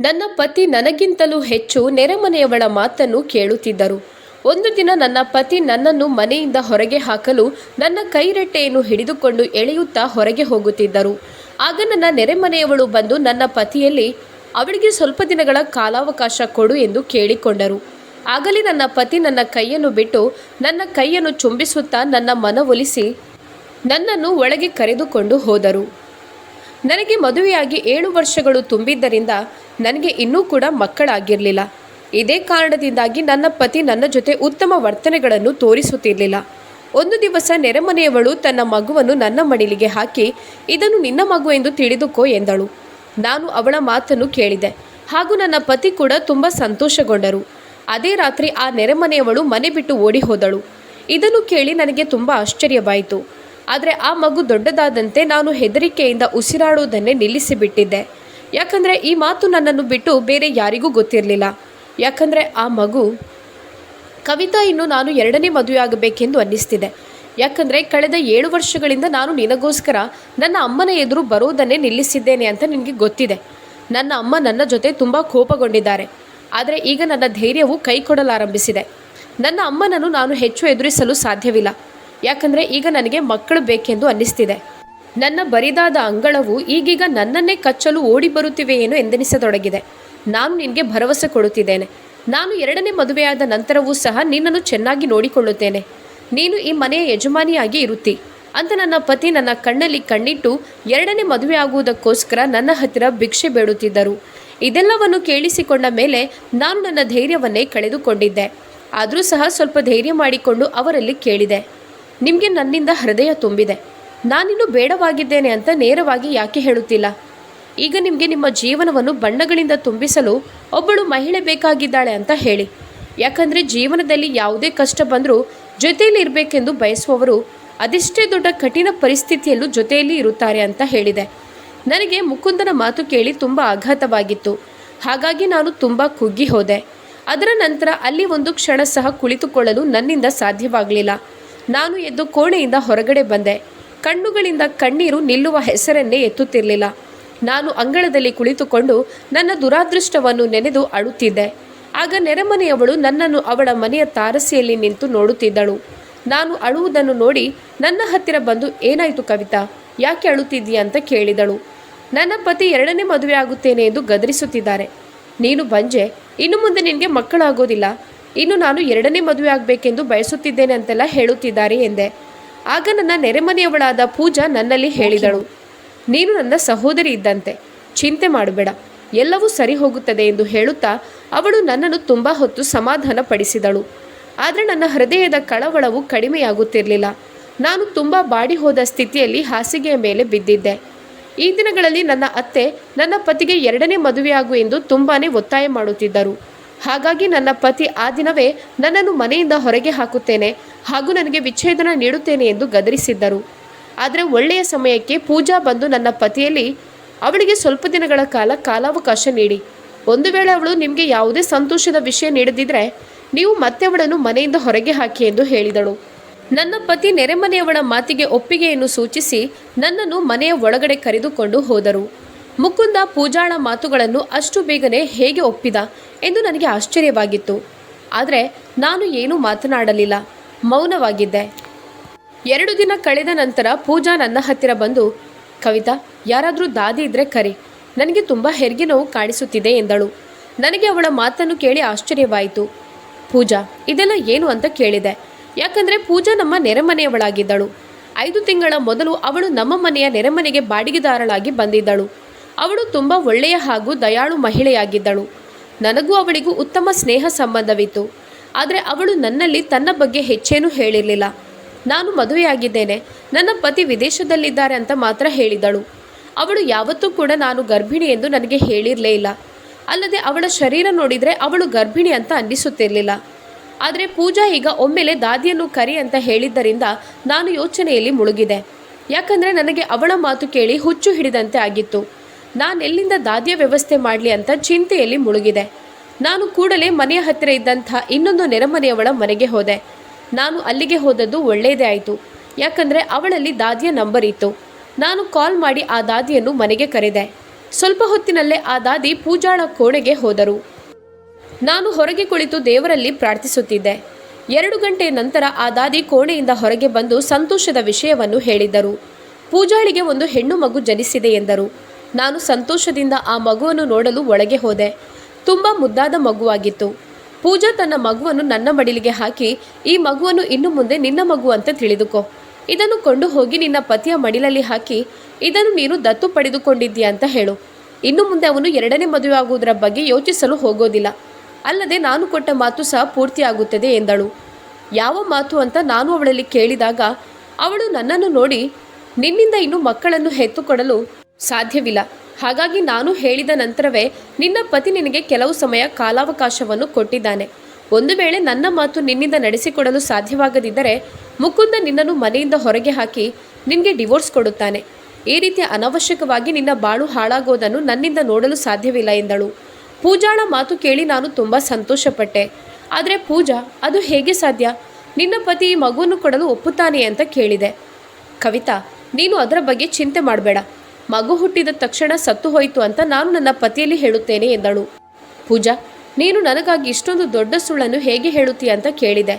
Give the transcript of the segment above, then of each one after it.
ನನ್ನ ಪತಿ ನನಗಿಂತಲೂ ಹೆಚ್ಚು ನೆರೆಮನೆಯವಳ ಮಾತನ್ನು ಕೇಳುತ್ತಿದ್ದರು. ಒಂದು ದಿನ ನನ್ನ ಪತಿ ನನ್ನನ್ನು ಮನೆಯಿಂದ ಹೊರಗೆ ಹಾಕಲು ನನ್ನ ಕೈರಟ್ಟೆಯನ್ನು ಹಿಡಿದುಕೊಂಡು ಎಳೆಯುತ್ತಾ ಹೊರಗೆ ಹೋಗುತ್ತಿದ್ದರು. ಆಗ ನನ್ನ ನೆರೆಮನೆಯವಳು ಬಂದು ನನ್ನ ಪತಿಯಲ್ಲಿ, ಅವಳಿಗೆ ಸ್ವಲ್ಪ ದಿನಗಳ ಕಾಲಾವಕಾಶ ಕೊಡು ಎಂದು ಕೇಳಿಕೊಂಡರು. ಆಗಲೇ ನನ್ನ ಪತಿ ನನ್ನ ಕೈಯನ್ನು ಬಿಟ್ಟು ನನ್ನ ಕೈಯನ್ನು ಚುಂಬಿಸುತ್ತಾ ನನ್ನ ಮನವೊಲಿಸಿ ನನ್ನನ್ನು ಒಳಗೆ ಕರೆದುಕೊಂಡು ಹೋದರು. ನನಗೆ ಮದುವೆಯಾಗಿ ಏಳು ವರ್ಷಗಳು ತುಂಬಿದ್ದರಿಂದ ನನಗೆ ಇನ್ನೂ ಕೂಡ ಮಕ್ಕಳಾಗಿರಲಿಲ್ಲ. ಇದೇ ಕಾರಣದಿಂದಾಗಿ ನನ್ನ ಪತಿ ನನ್ನ ಜೊತೆ ಉತ್ತಮ ವರ್ತನೆಗಳನ್ನು ತೋರಿಸುತ್ತಿರಲಿಲ್ಲ. ಒಂದು ದಿವಸ ನೆರೆಮನೆಯವಳು ತನ್ನ ಮಗುವನ್ನು ನನ್ನ ಮಡಿಲಿಗೆ ಹಾಕಿ, ಇದನ್ನು ನಿನ್ನ ಮಗು ಎಂದು ತಿಳಿದುಕೋ ಎಂದಳು. ನಾನು ಅವಳ ಮಾತನ್ನು ಕೇಳಿದೆ. ಹಾಗೂ ನನ್ನ ಪತಿ ಕೂಡ ತುಂಬ ಸಂತೋಷಗೊಂಡರು. ಅದೇ ರಾತ್ರಿ ಆ ನೆರೆಮನೆಯವಳು ಮನೆ ಬಿಟ್ಟು ಓಡಿ ಹೋದಳು. ಇದನ್ನು ಕೇಳಿ ನನಗೆ ತುಂಬ ಆಶ್ಚರ್ಯವಾಯಿತು. ಆದರೆ ಆ ಮಗು ದೊಡ್ಡದಾದಂತೆ ನಾನು ಹೆದರಿಕೆಯಿಂದ ಉಸಿರಾಡುವುದನ್ನೇ ನಿಲ್ಲಿಸಿಬಿಟ್ಟಿದ್ದೆ. ಯಾಕಂದರೆ ಈ ಮಾತು ನನ್ನನ್ನು ಬಿಟ್ಟು ಬೇರೆ ಯಾರಿಗೂ ಗೊತ್ತಿರಲಿಲ್ಲ. ಯಾಕಂದರೆ ಆ ಮಗು ಕವಿತಾ ಇನ್ನು ನಾನು ಎರಡನೇ ಮದುವೆಯಾಗಬೇಕೆಂದು ಅನ್ನಿಸ್ತಿದೆ. ಯಾಕಂದರೆ ಕಳೆದ ಏಳು ವರ್ಷಗಳಿಂದ ನಾನು ನಿನಗೋಸ್ಕರ ನನ್ನ ಅಮ್ಮನ ಎದುರು ಬರೋದನ್ನೇ ನಿಲ್ಲಿಸಿದ್ದೇನೆ ಅಂತ ನಿನಗೆ ಗೊತ್ತಿದೆ. ನನ್ನ ಅಮ್ಮ ನನ್ನ ಜೊತೆ ತುಂಬ ಕೋಪಗೊಂಡಿದ್ದಾರೆ. ಆದರೆ ಈಗ ನನ್ನ ಧೈರ್ಯವು ಕೈ ಕೊಡಲಾರಂಭಿಸಿದೆ. ನನ್ನ ಅಮ್ಮನನ್ನು ನಾನು ಹೆಚ್ಚು ಎದುರಿಸಲು ಸಾಧ್ಯವಿಲ್ಲ. ಯಾಕಂದರೆ ಈಗ ನನಗೆ ಮಕ್ಕಳು ಬೇಕೆಂದು ಅನ್ನಿಸ್ತಿದೆ. ನನ್ನ ಬರಿದಾದ ಅಂಗಳವು ಈಗೀಗ ನನ್ನನ್ನೇ ಕಚ್ಚಲು ಓಡಿ ಬರುತ್ತಿವೆಯೇನೋ ಎಂದೆನಿಸತೊಡಗಿದೆ. ನಾನು ನಿನಗೆ ಭರವಸೆ ಕೊಡುತ್ತಿದ್ದೇನೆ. ನಾನು ಎರಡನೇ ಮದುವೆಯಾದ ನಂತರವೂ ಸಹ ನಿನ್ನನ್ನು ಚೆನ್ನಾಗಿ ನೋಡಿಕೊಳ್ಳುತ್ತೇನೆ. ನೀನು ಈ ಮನೆಯ ಯಜಮಾನಿಯಾಗಿ ಇರುತ್ತಿ. ಅಂತ ನನ್ನ ಪತಿ ನನ್ನ ಕಣ್ಣಲ್ಲಿ ಕಣ್ಣಿಟ್ಟು ಎರಡನೇ ಮದುವೆ ಆಗುವುದಕ್ಕೋಸ್ಕರ ನನ್ನ ಹತ್ತಿರ ಭಿಕ್ಷೆ ಬೇಡುತ್ತಿದ್ದರು. ಇದೆಲ್ಲವನ್ನು ಕೇಳಿಸಿಕೊಂಡ ಮೇಲೆ ನಾನು ನನ್ನ ಧೈರ್ಯವನ್ನೇ ಕಳೆದುಕೊಂಡಿದ್ದೆ. ಆದರೂ ಸಹ ಸ್ವಲ್ಪ ಧೈರ್ಯ ಮಾಡಿಕೊಂಡು ಅವರಲ್ಲಿ ಕೇಳಿದೆ. ನಿಮಗೆ ನನ್ನಿಂದ ಹೃದಯ ತುಂಬಿದೆ. ನಾನಿನ್ನು ಬೇಡವಾಗಿದ್ದೇನೆ ಅಂತ ನೇರವಾಗಿ ಯಾಕೆ ಹೇಳುತ್ತಿಲ್ಲ? ಈಗ ನಿಮಗೆ ನಿಮ್ಮ ಜೀವನವನ್ನು ಬಣ್ಣಗಳಿಂದ ತುಂಬಿಸಲು ಒಬ್ಬಳು ಮಹಿಳೆ ಬೇಕಾಗಿದ್ದಾಳೆ ಅಂತ ಹೇಳಿ. ಯಾಕಂದರೆ ಜೀವನದಲ್ಲಿ ಯಾವುದೇ ಕಷ್ಟ ಬಂದರೂ ಜೊತೆಯಲ್ಲಿ ಇರಬೇಕೆಂದು ಬಯಸುವವರು ಅದೆಷ್ಟೇ ದೊಡ್ಡ ಕಠಿಣ ಪರಿಸ್ಥಿತಿಯಲ್ಲೂ ಜೊತೆಯಲ್ಲಿ ಇರುತ್ತಾರೆ ಅಂತ ಹೇಳಿದೆ. ನನಗೆ ಮುಕುಂದನ ಮಾತು ಕೇಳಿ ತುಂಬ ಆಘಾತವಾಗಿತ್ತು. ಹಾಗಾಗಿ ನಾನು ತುಂಬ ಕುಗ್ಗಿ ಹೋದೆ. ಅದರ ನಂತರ ಅಲ್ಲಿ ಒಂದು ಕ್ಷಣ ಸಹ ಕುಳಿತುಕೊಳ್ಳಲು ನನ್ನಿಂದ ಸಾಧ್ಯವಾಗಲಿಲ್ಲ. ನಾನು ಎದ್ದು ಕೋಣೆಯಿಂದ ಹೊರಗಡೆ ಬಂದೆ. ಕಣ್ಣುಗಳಿಂದ ಕಣ್ಣೀರು ನಿಲ್ಲುವ ಹೆಸರನ್ನೇ ಎತ್ತುತ್ತಿರಲಿಲ್ಲ. ನಾನು ಅಂಗಳದಲ್ಲಿ ಕುಳಿತುಕೊಂಡು ನನ್ನ ದುರಾದೃಷ್ಟವನ್ನು ನೆನೆದು ಅಳುತ್ತಿದ್ದೆ. ಆಗ ನೆರೆಮನೆಯವಳು ನನ್ನನ್ನು ಅವಳ ಮನೆಯ ತಾರಸಿಯಲ್ಲಿ ನಿಂತು ನೋಡುತ್ತಿದ್ದಳು. ನಾನು ಅಳುವುದನ್ನು ನೋಡಿ ನನ್ನ ಹತ್ತಿರ ಬಂದು, ಏನಾಯಿತು ಕವಿತಾ? ಯಾಕೆ ಅಳುತ್ತಿದ್ದೀಯ? ಅಂತ ಕೇಳಿದಳು. ನನ್ನ ಪತಿ ಎರಡನೇ ಮದುವೆ ಆಗುತ್ತೇನೆ ಎಂದು ಗದರಿಸುತ್ತಿದ್ದಾರೆ. ನೀನು ಬಂಜೆ. ಇನ್ನು ಮುಂದೆ ನಿನಗೆ ಮಕ್ಕಳಾಗೋದಿಲ್ಲ. ಇನ್ನು ನಾನು ಎರಡನೇ ಮದುವೆ ಆಗಬೇಕೆಂದು ಬಯಸುತ್ತಿದ್ದೇನೆ ಅಂತೆಲ್ಲ ಹೇಳುತ್ತಿದ್ದಾರೆ ಎಂದೆ. ಆಗ ನನ್ನ ನೆರೆಮನೆಯವಳಾದ ಪೂಜಾ ನನ್ನಲ್ಲಿ ಹೇಳಿದಳು, ನೀನು ನನ್ನ ಸಹೋದರಿ ಇದ್ದಂತೆ, ಚಿಂತೆ ಮಾಡಬೇಡ, ಎಲ್ಲವೂ ಸರಿ ಹೋಗುತ್ತದೆ ಎಂದು ಹೇಳುತ್ತಾ ಅವಳು ನನ್ನನ್ನು ತುಂಬ ಹೊತ್ತು ಸಮಾಧಾನ ಪಡಿಸಿದಳು ಆದರೆ ನನ್ನ ಹೃದಯದ ಕಳವಳವು ಕಡಿಮೆಯಾಗುತ್ತಿರಲಿಲ್ಲ. ನಾನು ತುಂಬ ಬಾಡಿ ಹೋದ ಸ್ಥಿತಿಯಲ್ಲಿ ಹಾಸಿಗೆಯ ಮೇಲೆ ಬಿದ್ದಿದ್ದೆ. ಈ ದಿನಗಳಲ್ಲಿ ನನ್ನ ಅತ್ತೆ ನನ್ನ ಪತಿಗೆ ಎರಡನೇ ಮದುವೆಯಾಗು ಎಂದು ತುಂಬಾ ಒತ್ತಾಯ ಮಾಡುತ್ತಿದ್ದರು. ಹಾಗಾಗಿ ನನ್ನ ಪತಿ ಆ ದಿನವೇ ನನ್ನನ್ನು ಮನೆಯಿಂದ ಹೊರಗೆ ಹಾಕುತ್ತೇನೆ ಹಾಗೂ ನನಗೆ ವಿಚ್ಛೇದನ ನೀಡುತ್ತೇನೆ ಎಂದು ಗದರಿಸಿದ್ದರು. ಆದರೆ ಒಳ್ಳೆಯ ಸಮಯಕ್ಕೆ ಪೂಜಾ ಬಂದು ನನ್ನ ಪತಿಯಲ್ಲಿ, ಅವಳಿಗೆ ಸ್ವಲ್ಪ ದಿನಗಳ ಕಾಲ ಕಾಲಾವಕಾಶ ನೀಡಿ. ಒಂದು ವೇಳೆ ಅವಳು ನಿಮಗೆ ಯಾವುದೇ ಸಂತೋಷದ ವಿಷಯ ನೀಡದಿದ್ದರೆ ನೀವು ಮತ್ತೆ ಅವಳನ್ನು ಮನೆಯಿಂದ ಹೊರಗೆ ಹಾಕಿ ಎಂದು ಹೇಳಿದಳು. ನನ್ನ ಪತಿ ನೆರೆಮನೆಯವಳ ಮಾತಿಗೆ ಒಪ್ಪಿಗೆಯನ್ನು ಸೂಚಿಸಿ ನನ್ನನ್ನು ಮನೆಯ ಒಳಗಡೆ ಕರೆದುಕೊಂಡು ಹೋದರು. ಮುಕುಂದ ಪೂಜಾಳ ಮಾತುಗಳನ್ನು ಅಷ್ಟು ಬೇಗನೆ ಹೇಗೆ ಒಪ್ಪಿದ ಎಂದು ನನಗೆ ಆಶ್ಚರ್ಯವಾಗಿತ್ತು. ಆದರೆ ನಾನು ಏನೂ ಮಾತನಾಡಲಿಲ್ಲ. ಮೌನವಾಗಿದ್ದೆ. ಎರಡು ದಿನ ಕಳೆದ ನಂತರ ಪೂಜಾ ನನ್ನ ಹತ್ತಿರ ಬಂದು, ಕವಿತಾ, ಯಾರಾದರೂ ದಾದಿ ಇದ್ರೆ ಕರಿ. ನನಗೆ ತುಂಬ ಹೆರಿಗೆ ನೋವು ಕಾಣಿಸುತ್ತಿದೆ ಎಂದಳು. ನನಗೆ ಅವಳ ಮಾತನ್ನು ಕೇಳಿ ಆಶ್ಚರ್ಯವಾಯಿತು. ಪೂಜಾ, ಇದೆಲ್ಲ ಏನು ಅಂತ ಕೇಳಿದೆ. ಯಾಕಂದರೆ ಪೂಜಾ ನಮ್ಮ ನೆರೆಮನೆಯವಳಾಗಿದ್ದಳು. ಐದು ತಿಂಗಳ ಮೊದಲು ಅವಳು ನಮ್ಮ ಮನೆಯ ನೆರೆಮನೆಗೆ ಬಾಡಿಗೆದಾರಳಾಗಿ ಬಂದಿದ್ದಳು. ಅವಳು ತುಂಬ ಒಳ್ಳೆಯ ಹಾಗೂ ದಯಾಳು ಮಹಿಳೆಯಾಗಿದ್ದಳು. ನನಗೂ ಅವಳಿಗೂ ಉತ್ತಮ ಸ್ನೇಹ ಸಂಬಂಧವಿತ್ತು. ಆದರೆ ಅವಳು ನನ್ನಲ್ಲಿ ತನ್ನ ಬಗ್ಗೆ ಹೆಚ್ಚೇನೂ ಹೇಳಿರಲಿಲ್ಲ. ನಾನು ಮದುವೆಯಾಗಿದ್ದೇನೆ. ನನ್ನ ಪತಿ ವಿದೇಶದಲ್ಲಿದ್ದಾರೆ ಅಂತ ಮಾತ್ರ ಹೇಳಿದಳು. ಅವಳು ಯಾವತ್ತೂ ಕೂಡ ನಾನು ಗರ್ಭಿಣಿ ಎಂದು ನನಗೆ ಹೇಳಿರಲೇ ಇಲ್ಲ. ಅಲ್ಲದೆ ಅವಳ ಶರೀರ ನೋಡಿದರೆ ಅವಳು ಗರ್ಭಿಣಿ ಅಂತ ಅನ್ನಿಸುತ್ತಿರಲಿಲ್ಲ. ಆದರೆ ಪೂಜಾ ಈಗ ಒಮ್ಮೆಲೆ ದಾದಿಯನ್ನು ಕರಿ ಅಂತ ಹೇಳಿದ್ದರಿಂದ ನಾನು ಯೋಚನೆಯಲ್ಲಿ ಮುಳುಗಿದೆ. ಯಾಕಂದರೆ ನನಗೆ ಅವಳ ಮಾತು ಕೇಳಿ ಹುಚ್ಚು ಹಿಡಿದಂತೆ ಆಗಿತ್ತು. ನಾನೆಲ್ಲಿಂದ ದಾದಿಯ ವ್ಯವಸ್ಥೆ ಮಾಡಲಿ ಅಂತ ಚಿಂತೆಯಲ್ಲಿ ಮುಳುಗಿದೆ. ನಾನು ಕೂಡಲೇ ಮನೆಯ ಹತ್ತಿರ ಇದ್ದಂಥ ಇನ್ನೊಂದು ನೆರೆಮನೆಯವಳ ಮನೆಗೆ ಹೋದೆ. ನಾನು ಅಲ್ಲಿಗೆ ಹೋದದ್ದು ಒಳ್ಳೆಯದೇ ಆಯಿತು. ಯಾಕಂದರೆ ಅವಳಲ್ಲಿ ದಾದಿಯ ನಂಬರ್ ಇತ್ತು. ನಾನು ಕಾಲ್ ಮಾಡಿ ಆ ದಾದಿಯನ್ನು ಮನೆಗೆ ಕರೆದೆ. ಸ್ವಲ್ಪ ಹೊತ್ತಿನಲ್ಲೇ ಆ ದಾದಿ ಪೂಜಾಳ ಕೋಣೆಗೆ ಹೋದರು. ನಾನು ಹೊರಗೆ ಕುಳಿತು ದೇವರಲ್ಲಿ ಪ್ರಾರ್ಥಿಸುತ್ತಿದ್ದೆ. ಎರಡು ಗಂಟೆ ನಂತರ ಆ ದಾದಿ ಕೋಣೆಯಿಂದ ಹೊರಗೆ ಬಂದು ಸಂತೋಷದ ವಿಷಯವನ್ನು ಹೇಳಿದ್ದರು. ಪೂಜಾಳಿಗೆ ಒಂದು ಹೆಣ್ಣು ಮಗು ಜನಿಸಿದೆ ಎಂದರು. ನಾನು ಸಂತೋಷದಿಂದ ಆ ಮಗುವನ್ನು ನೋಡಲು ಒಳಗೆ ಹೋದೆ. ತುಂಬ ಮುದ್ದಾದ ಮಗುವಾಗಿತ್ತು. ಪೂಜಾ ತನ್ನ ಮಗುವನ್ನು ನನ್ನ ಮಡಿಲಿಗೆ ಹಾಕಿ, ಈ ಮಗುವನ್ನು ಇನ್ನು ಮುಂದೆ ನಿನ್ನ ಮಗು ಅಂತ ತಿಳಿದುಕೋ. ಇದನ್ನು ಕೊಂಡು ಹೋಗಿ ನಿನ್ನ ಪತಿಯ ಮಡಿಲಲ್ಲಿ ಹಾಕಿ, ಇದನ್ನು ನೀನು ದತ್ತು ಪಡೆದುಕೊಂಡಿದ್ದೀಯ ಅಂತ ಹೇಳು. ಇನ್ನು ಮುಂದೆ ಅವನು ಎರಡನೇ ಮದುವೆ ಆಗುವುದರ ಬಗ್ಗೆ ಯೋಚಿಸಲು ಹೋಗೋದಿಲ್ಲ. ಅಲ್ಲದೆ ನಾನು ಕೊಟ್ಟ ಮಾತು ಸಹ ಪೂರ್ತಿಯಾಗುತ್ತದೆ ಎಂದಳು. ಯಾವ ಮಾತು ಅಂತ ನಾನು ಅವಳಲ್ಲಿ ಕೇಳಿದಾಗ, ಅವಳು ನನ್ನನ್ನು ನೋಡಿ, ನಿನ್ನಿಂದ ಇನ್ನು ಮಕ್ಕಳನ್ನು ಹೆತ್ತುಕೊಡಲು ಸಾಧ್ಯವಿಲ್ಲ. ಹಾಗಾಗಿ ನಾನು ಹೇಳಿದ ನಂತರವೇ ನಿನ್ನ ಪತಿ ನಿನಗೆ ಕೆಲವು ಸಮಯ ಕಾಲಾವಕಾಶವನ್ನು ಕೊಟ್ಟಿದ್ದಾನೆ. ಒಂದು ವೇಳೆ ನನ್ನ ಮಾತು ನಿನ್ನಿಂದ ನಡೆಸಿಕೊಡಲು ಸಾಧ್ಯವಾಗದಿದ್ದರೆ ಮುಕುಂದ ನಿನ್ನನ್ನು ಮನೆಯಿಂದ ಹೊರಗೆ ಹಾಕಿ ನಿನಗೆ ಡಿವೋರ್ಸ್ ಕೊಡುತ್ತಾನೆ. ಈ ರೀತಿ ಅನವಶ್ಯಕವಾಗಿ ನಿನ್ನ ಬಾಳು ಹಾಳಾಗೋದನ್ನು ನನ್ನಿಂದ ನೋಡಲು ಸಾಧ್ಯವಿಲ್ಲ ಎಂದಳು. ಪೂಜಾಳ ಮಾತು ಕೇಳಿ ನಾನು ತುಂಬ ಸಂತೋಷಪಟ್ಟೆ. ಆದರೆ ಪೂಜಾ, ಅದು ಹೇಗೆ ಸಾಧ್ಯ? ನಿನ್ನ ಪತಿ ಈ ಮಗುವನ್ನು ಕೊಡಲು ಒಪ್ಪುತ್ತಾನೆ ಅಂತ ಕೇಳಿದೆ. ಕವಿತಾ, ನೀನು ಅದರ ಬಗ್ಗೆ ಚಿಂತೆ ಮಾಡಬೇಡ. ಮಗು ಹುಟ್ಟಿದ ತಕ್ಷಣ ಸತ್ತು ಹೋಯಿತು ಅಂತ ನಾನು ನನ್ನ ಪತಿಯಲ್ಲಿ ಹೇಳುತ್ತೇನೆ ಎಂದಳು. ಪೂಜಾ, ನೀನು ನನಗಾಗಿ ಇಷ್ಟೊಂದು ದೊಡ್ಡ ಸುಳ್ಳನ್ನು ಹೇಗೆ ಹೇಳುತ್ತೀಯ ಅಂತ ಕೇಳಿದೆ.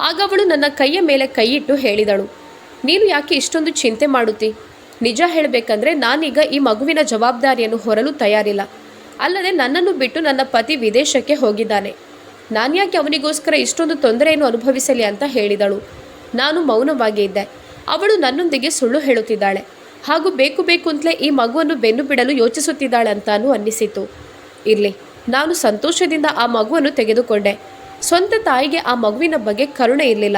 ಆಗ ಅವಳು ನನ್ನ ಕೈಯ ಮೇಲೆ ಕೈಯಿಟ್ಟು ಹೇಳಿದಳು. ನೀನು ಯಾಕೆ ಇಷ್ಟೊಂದು ಚಿಂತೆ ಮಾಡುತ್ತಿ? ನಿಜ ಹೇಳಬೇಕಂದ್ರೆ ನಾನೀಗ ಈ ಮಗುವಿನ ಜವಾಬ್ದಾರಿಯನ್ನು ಹೊರಲು ತಯಾರಿಲ್ಲ. ಅಲ್ಲದೆ ನನ್ನನ್ನು ಬಿಟ್ಟು ನನ್ನ ಪತಿ ವಿದೇಶಕ್ಕೆ ಹೋಗಿದ್ದಾನೆ. ನಾನ್ಯಾಕೆ ಅವನಿಗೋಸ್ಕರ ಇಷ್ಟೊಂದು ತೊಂದರೆಯನ್ನು ಅನುಭವಿಸಲಿ ಅಂತ ಹೇಳಿದಳು. ನಾನು ಮೌನವಾಗಿ ಇದ್ದೆ ಅವಳು ನನ್ನೊಂದಿಗೆ ಸುಳ್ಳು ಹೇಳುತ್ತಿದ್ದಾಳೆ. ಹಾಗೂ ಬೇಕು ಬೇಕು ಅಂತಲೇ ಈ ಮಗುವನ್ನು ಬೆನ್ನು ಬಿಡಲು ಯೋಚಿಸುತ್ತಿದ್ದಾಳೆ ಅಂತಾನೂ ಅನ್ನಿಸಿತು. ಇರಲಿ, ನಾನು ಸಂತೋಷದಿಂದ ಆ ಮಗುವನ್ನು ತೆಗೆದುಕೊಂಡೆ. ಸ್ವಂತ ತಾಯಿಗೆ ಆ ಮಗುವಿನ ಬಗ್ಗೆ ಕರುಣೆ ಇರಲಿಲ್ಲ.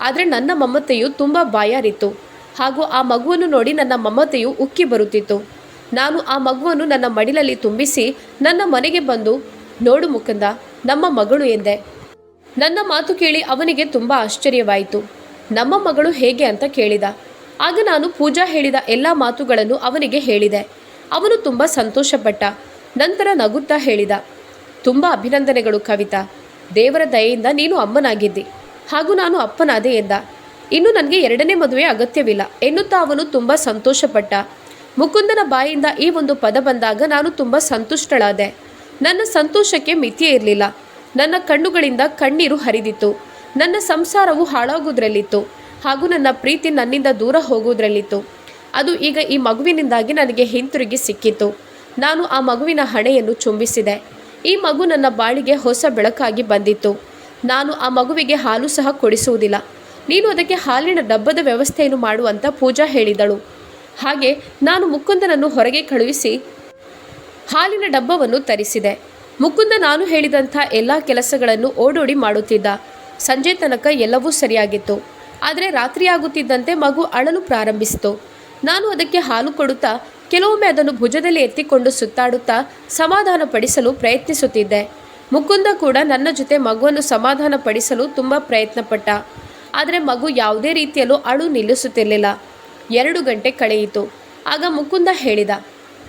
ಆದರೆ ನನ್ನ ಮಮ್ಮತೆಯು ತುಂಬ ಬಾಯಾರಿತ್ತು. ಹಾಗೂ ಆ ಮಗುವನ್ನು ನೋಡಿ ನನ್ನ ಮಮ್ಮತೆಯು ಉಕ್ಕಿ ಬರುತ್ತಿತ್ತು. ನಾನು ಆ ಮಗುವನ್ನು ನನ್ನ ಮಡಿಲಲ್ಲಿ ತುಂಬಿಸಿ ನನ್ನ ಮನೆಗೆ ಬಂದು, ನೋಡು ಮುಕುಂದ, ನಮ್ಮ ಮಗಳು ಎಂದೆ. ನನ್ನ ಮಾತು ಕೇಳಿ ಅವನಿಗೆ ತುಂಬ ಆಶ್ಚರ್ಯವಾಯಿತು. ನಮ್ಮ ಮಗಳು ಹೇಗೆ ಅಂತ ಕೇಳಿದ. ಆಗ ನಾನು ಪೂಜಾ ಹೇಳಿದ ಎಲ್ಲ ಮಾತುಗಳನ್ನು ಅವನಿಗೆ ಹೇಳಿದೆ. ಅವನು ತುಂಬ ಸಂತೋಷಪಟ್ಟ. ನಂತರ ನಗುತ್ತಾ ಹೇಳಿದ, ತುಂಬ ಅಭಿನಂದನೆಗಳು ಕವಿತಾ. ದೇವರ ದಯೆಯಿಂದ ನೀನು ಅಮ್ಮನಾಗಿದ್ದಿ. ಹಾಗೂ ನಾನು ಅಪ್ಪನಾದೆ ಎಂದ. ಇನ್ನು ನನಗೆ ಎರಡನೇ ಮದುವೆ ಅಗತ್ಯವಿಲ್ಲ ಎನ್ನುತ್ತಾ ಅವನು ತುಂಬ ಸಂತೋಷಪಟ್ಟ. ಮುಕುಂದನ ಬಾಯಿಂದ ಈ ಒಂದು ಪದ ಬಂದಾಗ ನಾನು ತುಂಬ ಸಂತುಷ್ಟಳಾದೆ. ನನ್ನ ಸಂತೋಷಕ್ಕೆ ಮಿತಿಯೇ ಇರಲಿಲ್ಲ. ನನ್ನ ಕಣ್ಣುಗಳಿಂದ ಕಣ್ಣೀರು ಹರಿದಿತ್ತು. ನನ್ನ ಸಂಸಾರವು ಹಾಳಾಗುವುದರಲ್ಲಿತ್ತು ಹಾಗೂ ನನ್ನ ಪ್ರೀತಿ ನನ್ನಿಂದ ದೂರ ಹೋಗುವುದರಲ್ಲಿತ್ತು. ಅದು ಈಗ ಈ ಮಗುವಿನಿಂದಾಗಿ ನನಗೆ ಹಿಂತಿರುಗಿ ಸಿಕ್ಕಿತು. ನಾನು ಆ ಮಗುವಿನ ಹಣೆಯನ್ನು ಚುಂಬಿಸಿದೆ. ಈ ಮಗು ನನ್ನ ಬಾಳಿಗೆ ಹೊಸ ಬೆಳಕಾಗಿ ಬಂದಿತ್ತು. ನಾನು ಆ ಮಗುವಿಗೆ ಹಾಲು ಸಹ ಕೊಡಿಸುವುದಿಲ್ಲ. ನೀನು ಅದಕ್ಕೆ ಹಾಲಿನ ಡಬ್ಬದ ವ್ಯವಸ್ಥೆಯನ್ನು ಮಾಡುವಂತ ಪೂಜಾ ಹೇಳಿದಳು. ಹಾಗೆ ನಾನು ಮುಕುಂದನನ್ನು ಹೊರಗೆ ಕಳುಹಿಸಿ ಹಾಲಿನ ಡಬ್ಬವನ್ನು ತರಿಸಿದೆ. ಮುಕುಂದ ನಾನು ಹೇಳಿದಂಥ ಎಲ್ಲ ಕೆಲಸಗಳನ್ನು ಓಡೋಡಿ ಮಾಡುತ್ತಿದ್ದ. ಸಂಜೆ ತನಕ ಎಲ್ಲವೂ ಸರಿಯಾಗಿತ್ತು. ಆದರೆ ರಾತ್ರಿಯಾಗುತ್ತಿದ್ದಂತೆ ಮಗು ಅಳಲು ಪ್ರಾರಂಭಿಸಿತು. ನಾನು ಅದಕ್ಕೆ ಹಾಲು ಕೊಡುತ್ತಾ, ಕೆಲವೊಮ್ಮೆ ಅದನ್ನು ಭುಜದಲ್ಲಿ ಎತ್ತಿಕೊಂಡು ಸುತ್ತಾಡುತ್ತಾ ಸಮಾಧಾನ ಪಡಿಸಲು ಪ್ರಯತ್ನಿಸುತ್ತಿದ್ದೆ. ಮುಕುಂದ ಕೂಡ ನನ್ನ ಜೊತೆ ಮಗುವನ್ನು ಸಮಾಧಾನ ಪಡಿಸಲು ತುಂಬ ಪ್ರಯತ್ನಪಟ್ಟ. ಆದರೆ ಮಗು ಯಾವುದೇ ರೀತಿಯಲ್ಲೂ ಅಳು ನಿಲ್ಲಿಸುತ್ತಿರಲಿಲ್ಲ. ಎರಡು ಗಂಟೆ ಕಳೆಯಿತು. ಆಗ ಮುಕುಂದ ಹೇಳಿದ,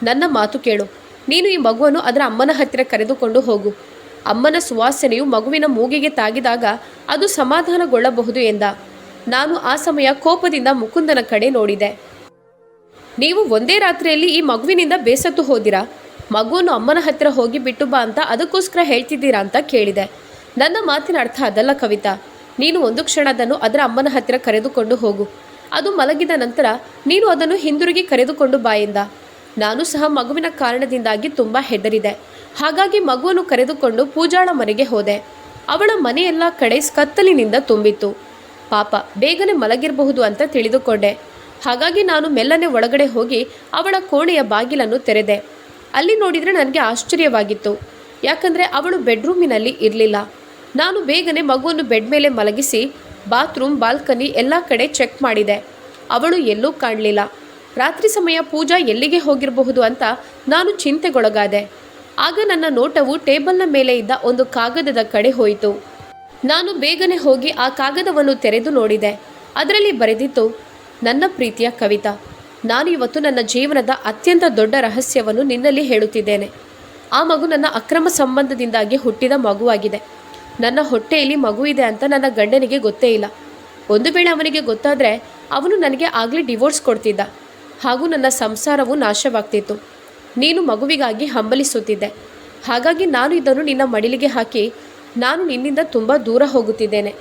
ನನ್ನ ಮಾತು ಕೇಳು. ನೀನು ಈ ಮಗುವನ್ನು ಅದರ ಅಮ್ಮನ ಹತ್ತಿರ ಕರೆದುಕೊಂಡು ಹೋಗು. ಅಮ್ಮನ ಸುವಾಸನೆಯು ಮಗುವಿನ ಮೂಗಿಗೆ ತಾಗಿದಾಗ ಅದು ಸಮಾಧಾನಗೊಳ್ಳಬಹುದು ಎಂದ. ನಾನು ಆ ಸಮಯ ಕೋಪದಿಂದ ಮುಕುಂದನ ಕಡೆ ನೋಡಿದೆ. ನೀವು ಒಂದೇ ರಾತ್ರಿಯಲ್ಲಿ ಈ ಮಗುವಿನಿಂದ ಬೇಸತ್ತು ಹೋದಿರಾ? ಮಗುವನ್ನು ಅಮ್ಮನ ಹತ್ತಿರ ಹೋಗಿ ಬಿಟ್ಟು ಬಾ ಅಂತ ಅದಕ್ಕೋಸ್ಕರ ಹೇಳ್ತಿದ್ದೀರಾ ಅಂತ ಕೇಳಿದೆ. ನನ್ನ ಮಾತಿನ ಅರ್ಥ ಅದಲ್ಲ ಕವಿತಾ. ನೀನು ಒಂದು ಕ್ಷಣ ಅದನ್ನು ಅದರ ಅಮ್ಮನ ಹತ್ತಿರ ಕರೆದುಕೊಂಡು ಹೋಗು. ಅದು ಮಲಗಿದ ನಂತರ ನೀನು ಅದನ್ನು ಹಿಂದಿರುಗಿ ಕರೆದುಕೊಂಡು ಬಾ ಎಂದ. ನಾನು ಸಹ ಮಗುವಿನ ಕಾರಣದಿಂದಾಗಿ ತುಂಬ ಹೆದರಿದೆ. ಹಾಗಾಗಿ ಮಗುವನ್ನು ಕರೆದುಕೊಂಡು ಪೂಜಾಳ ಮನೆಗೆ ಹೋದೆ. ಅವಳ ಮನೆಯೆಲ್ಲ ಕಡೆ ಕತ್ತಲಿನಿಂದ ತುಂಬಿತ್ತು. ಪಾಪ, ಬೇಗನೆ ಮಲಗಿರಬಹುದು ಅಂತ ತಿಳಿದುಕೊಂಡೆ. ಹಾಗಾಗಿ ನಾನು ಮೆಲ್ಲನೆ ಒಳಗಡೆ ಹೋಗಿ ಅವಳ ಕೋಣೆಯ ಬಾಗಿಲನ್ನು ತೆರೆದೆ. ಅಲ್ಲಿ ನೋಡಿದರೆ ನನಗೆ ಆಶ್ಚರ್ಯವಾಗಿತ್ತು. ಯಾಕಂದರೆ ಅವಳು ಬೆಡ್ರೂಮಿನಲ್ಲಿ ಇರಲಿಲ್ಲ. ನಾನು ಬೇಗನೆ ಮಗುವನ್ನು ಬೆಡ್ ಮೇಲೆ ಮಲಗಿಸಿ ಬಾತ್ರೂಮ್, ಬಾಲ್ಕನಿ ಎಲ್ಲ ಕಡೆ ಚೆಕ್ ಮಾಡಿದೆ. ಅವಳು ಎಲ್ಲೂ ಕಾಣಲಿಲ್ಲ. ರಾತ್ರಿ ಸಮಯ ಪೂಜಾ ಎಲ್ಲಿಗೆ ಹೋಗಿರಬಹುದು ಅಂತ ನಾನು ಚಿಂತೆಗೊಳಗಾದೆ. ಆಗ ನನ್ನ ನೋಟವು ಟೇಬಲ್ನ ಮೇಲೆ ಇದ್ದ ಒಂದು ಕಾಗದದ ಕಡೆ ಹೋಯಿತು. ನಾನು ಬೇಗನೆ ಹೋಗಿ ಆ ಕಾಗದವನ್ನು ತೆರೆದು ನೋಡಿದೆ. ಅದರಲ್ಲಿ ಬರೆದಿತ್ತು, ನನ್ನ ಪ್ರೀತಿಯ ಕವಿತಾ, ನಾನು ಇವತ್ತು ನನ್ನ ಜೀವನದ ಅತ್ಯಂತ ದೊಡ್ಡ ರಹಸ್ಯವನ್ನು ನಿನ್ನಲ್ಲಿ ಹೇಳುತ್ತಿದ್ದೇನೆ. ಆ ಮಗು ನನ್ನ ಅಕ್ರಮ ಸಂಬಂಧದಿಂದಾಗಿ ಹುಟ್ಟಿದ ಮಗುವಾಗಿದೆ. ನನ್ನ ಹೊಟ್ಟೆಯಲ್ಲಿ ಮಗು ಇದೆ ಅಂತ ನನ್ನ ಗಂಡನಿಗೆ ಗೊತ್ತೇ ಇಲ್ಲ. ಒಂದು ವೇಳೆ ಅವನಿಗೆ ಗೊತ್ತಾದರೆ ಅವನು ನನಗೆ ಆಗಲೇ ಡಿವೋರ್ಸ್ ಕೊಡ್ತಿದ್ದ. ಹಾಗೂ ನನ್ನ ಸಂಸಾರವು ನಾಶವಾಗ್ತಿತ್ತು. ನೀನು ಮಗುವಿಗಾಗಿ ಹಂಬಲಿಸುತ್ತಿದ್ದೆ. ಹಾಗಾಗಿ ನಾನು ಇದನ್ನು ನಿನ್ನ ಮಡಿಲಿಗೆ ಹಾಕಿ ನಾನು ನಿನ್ನಿಂದ ತುಂಬ ದೂರ ಹೋಗುತ್ತಿದ್ದೇನೆ.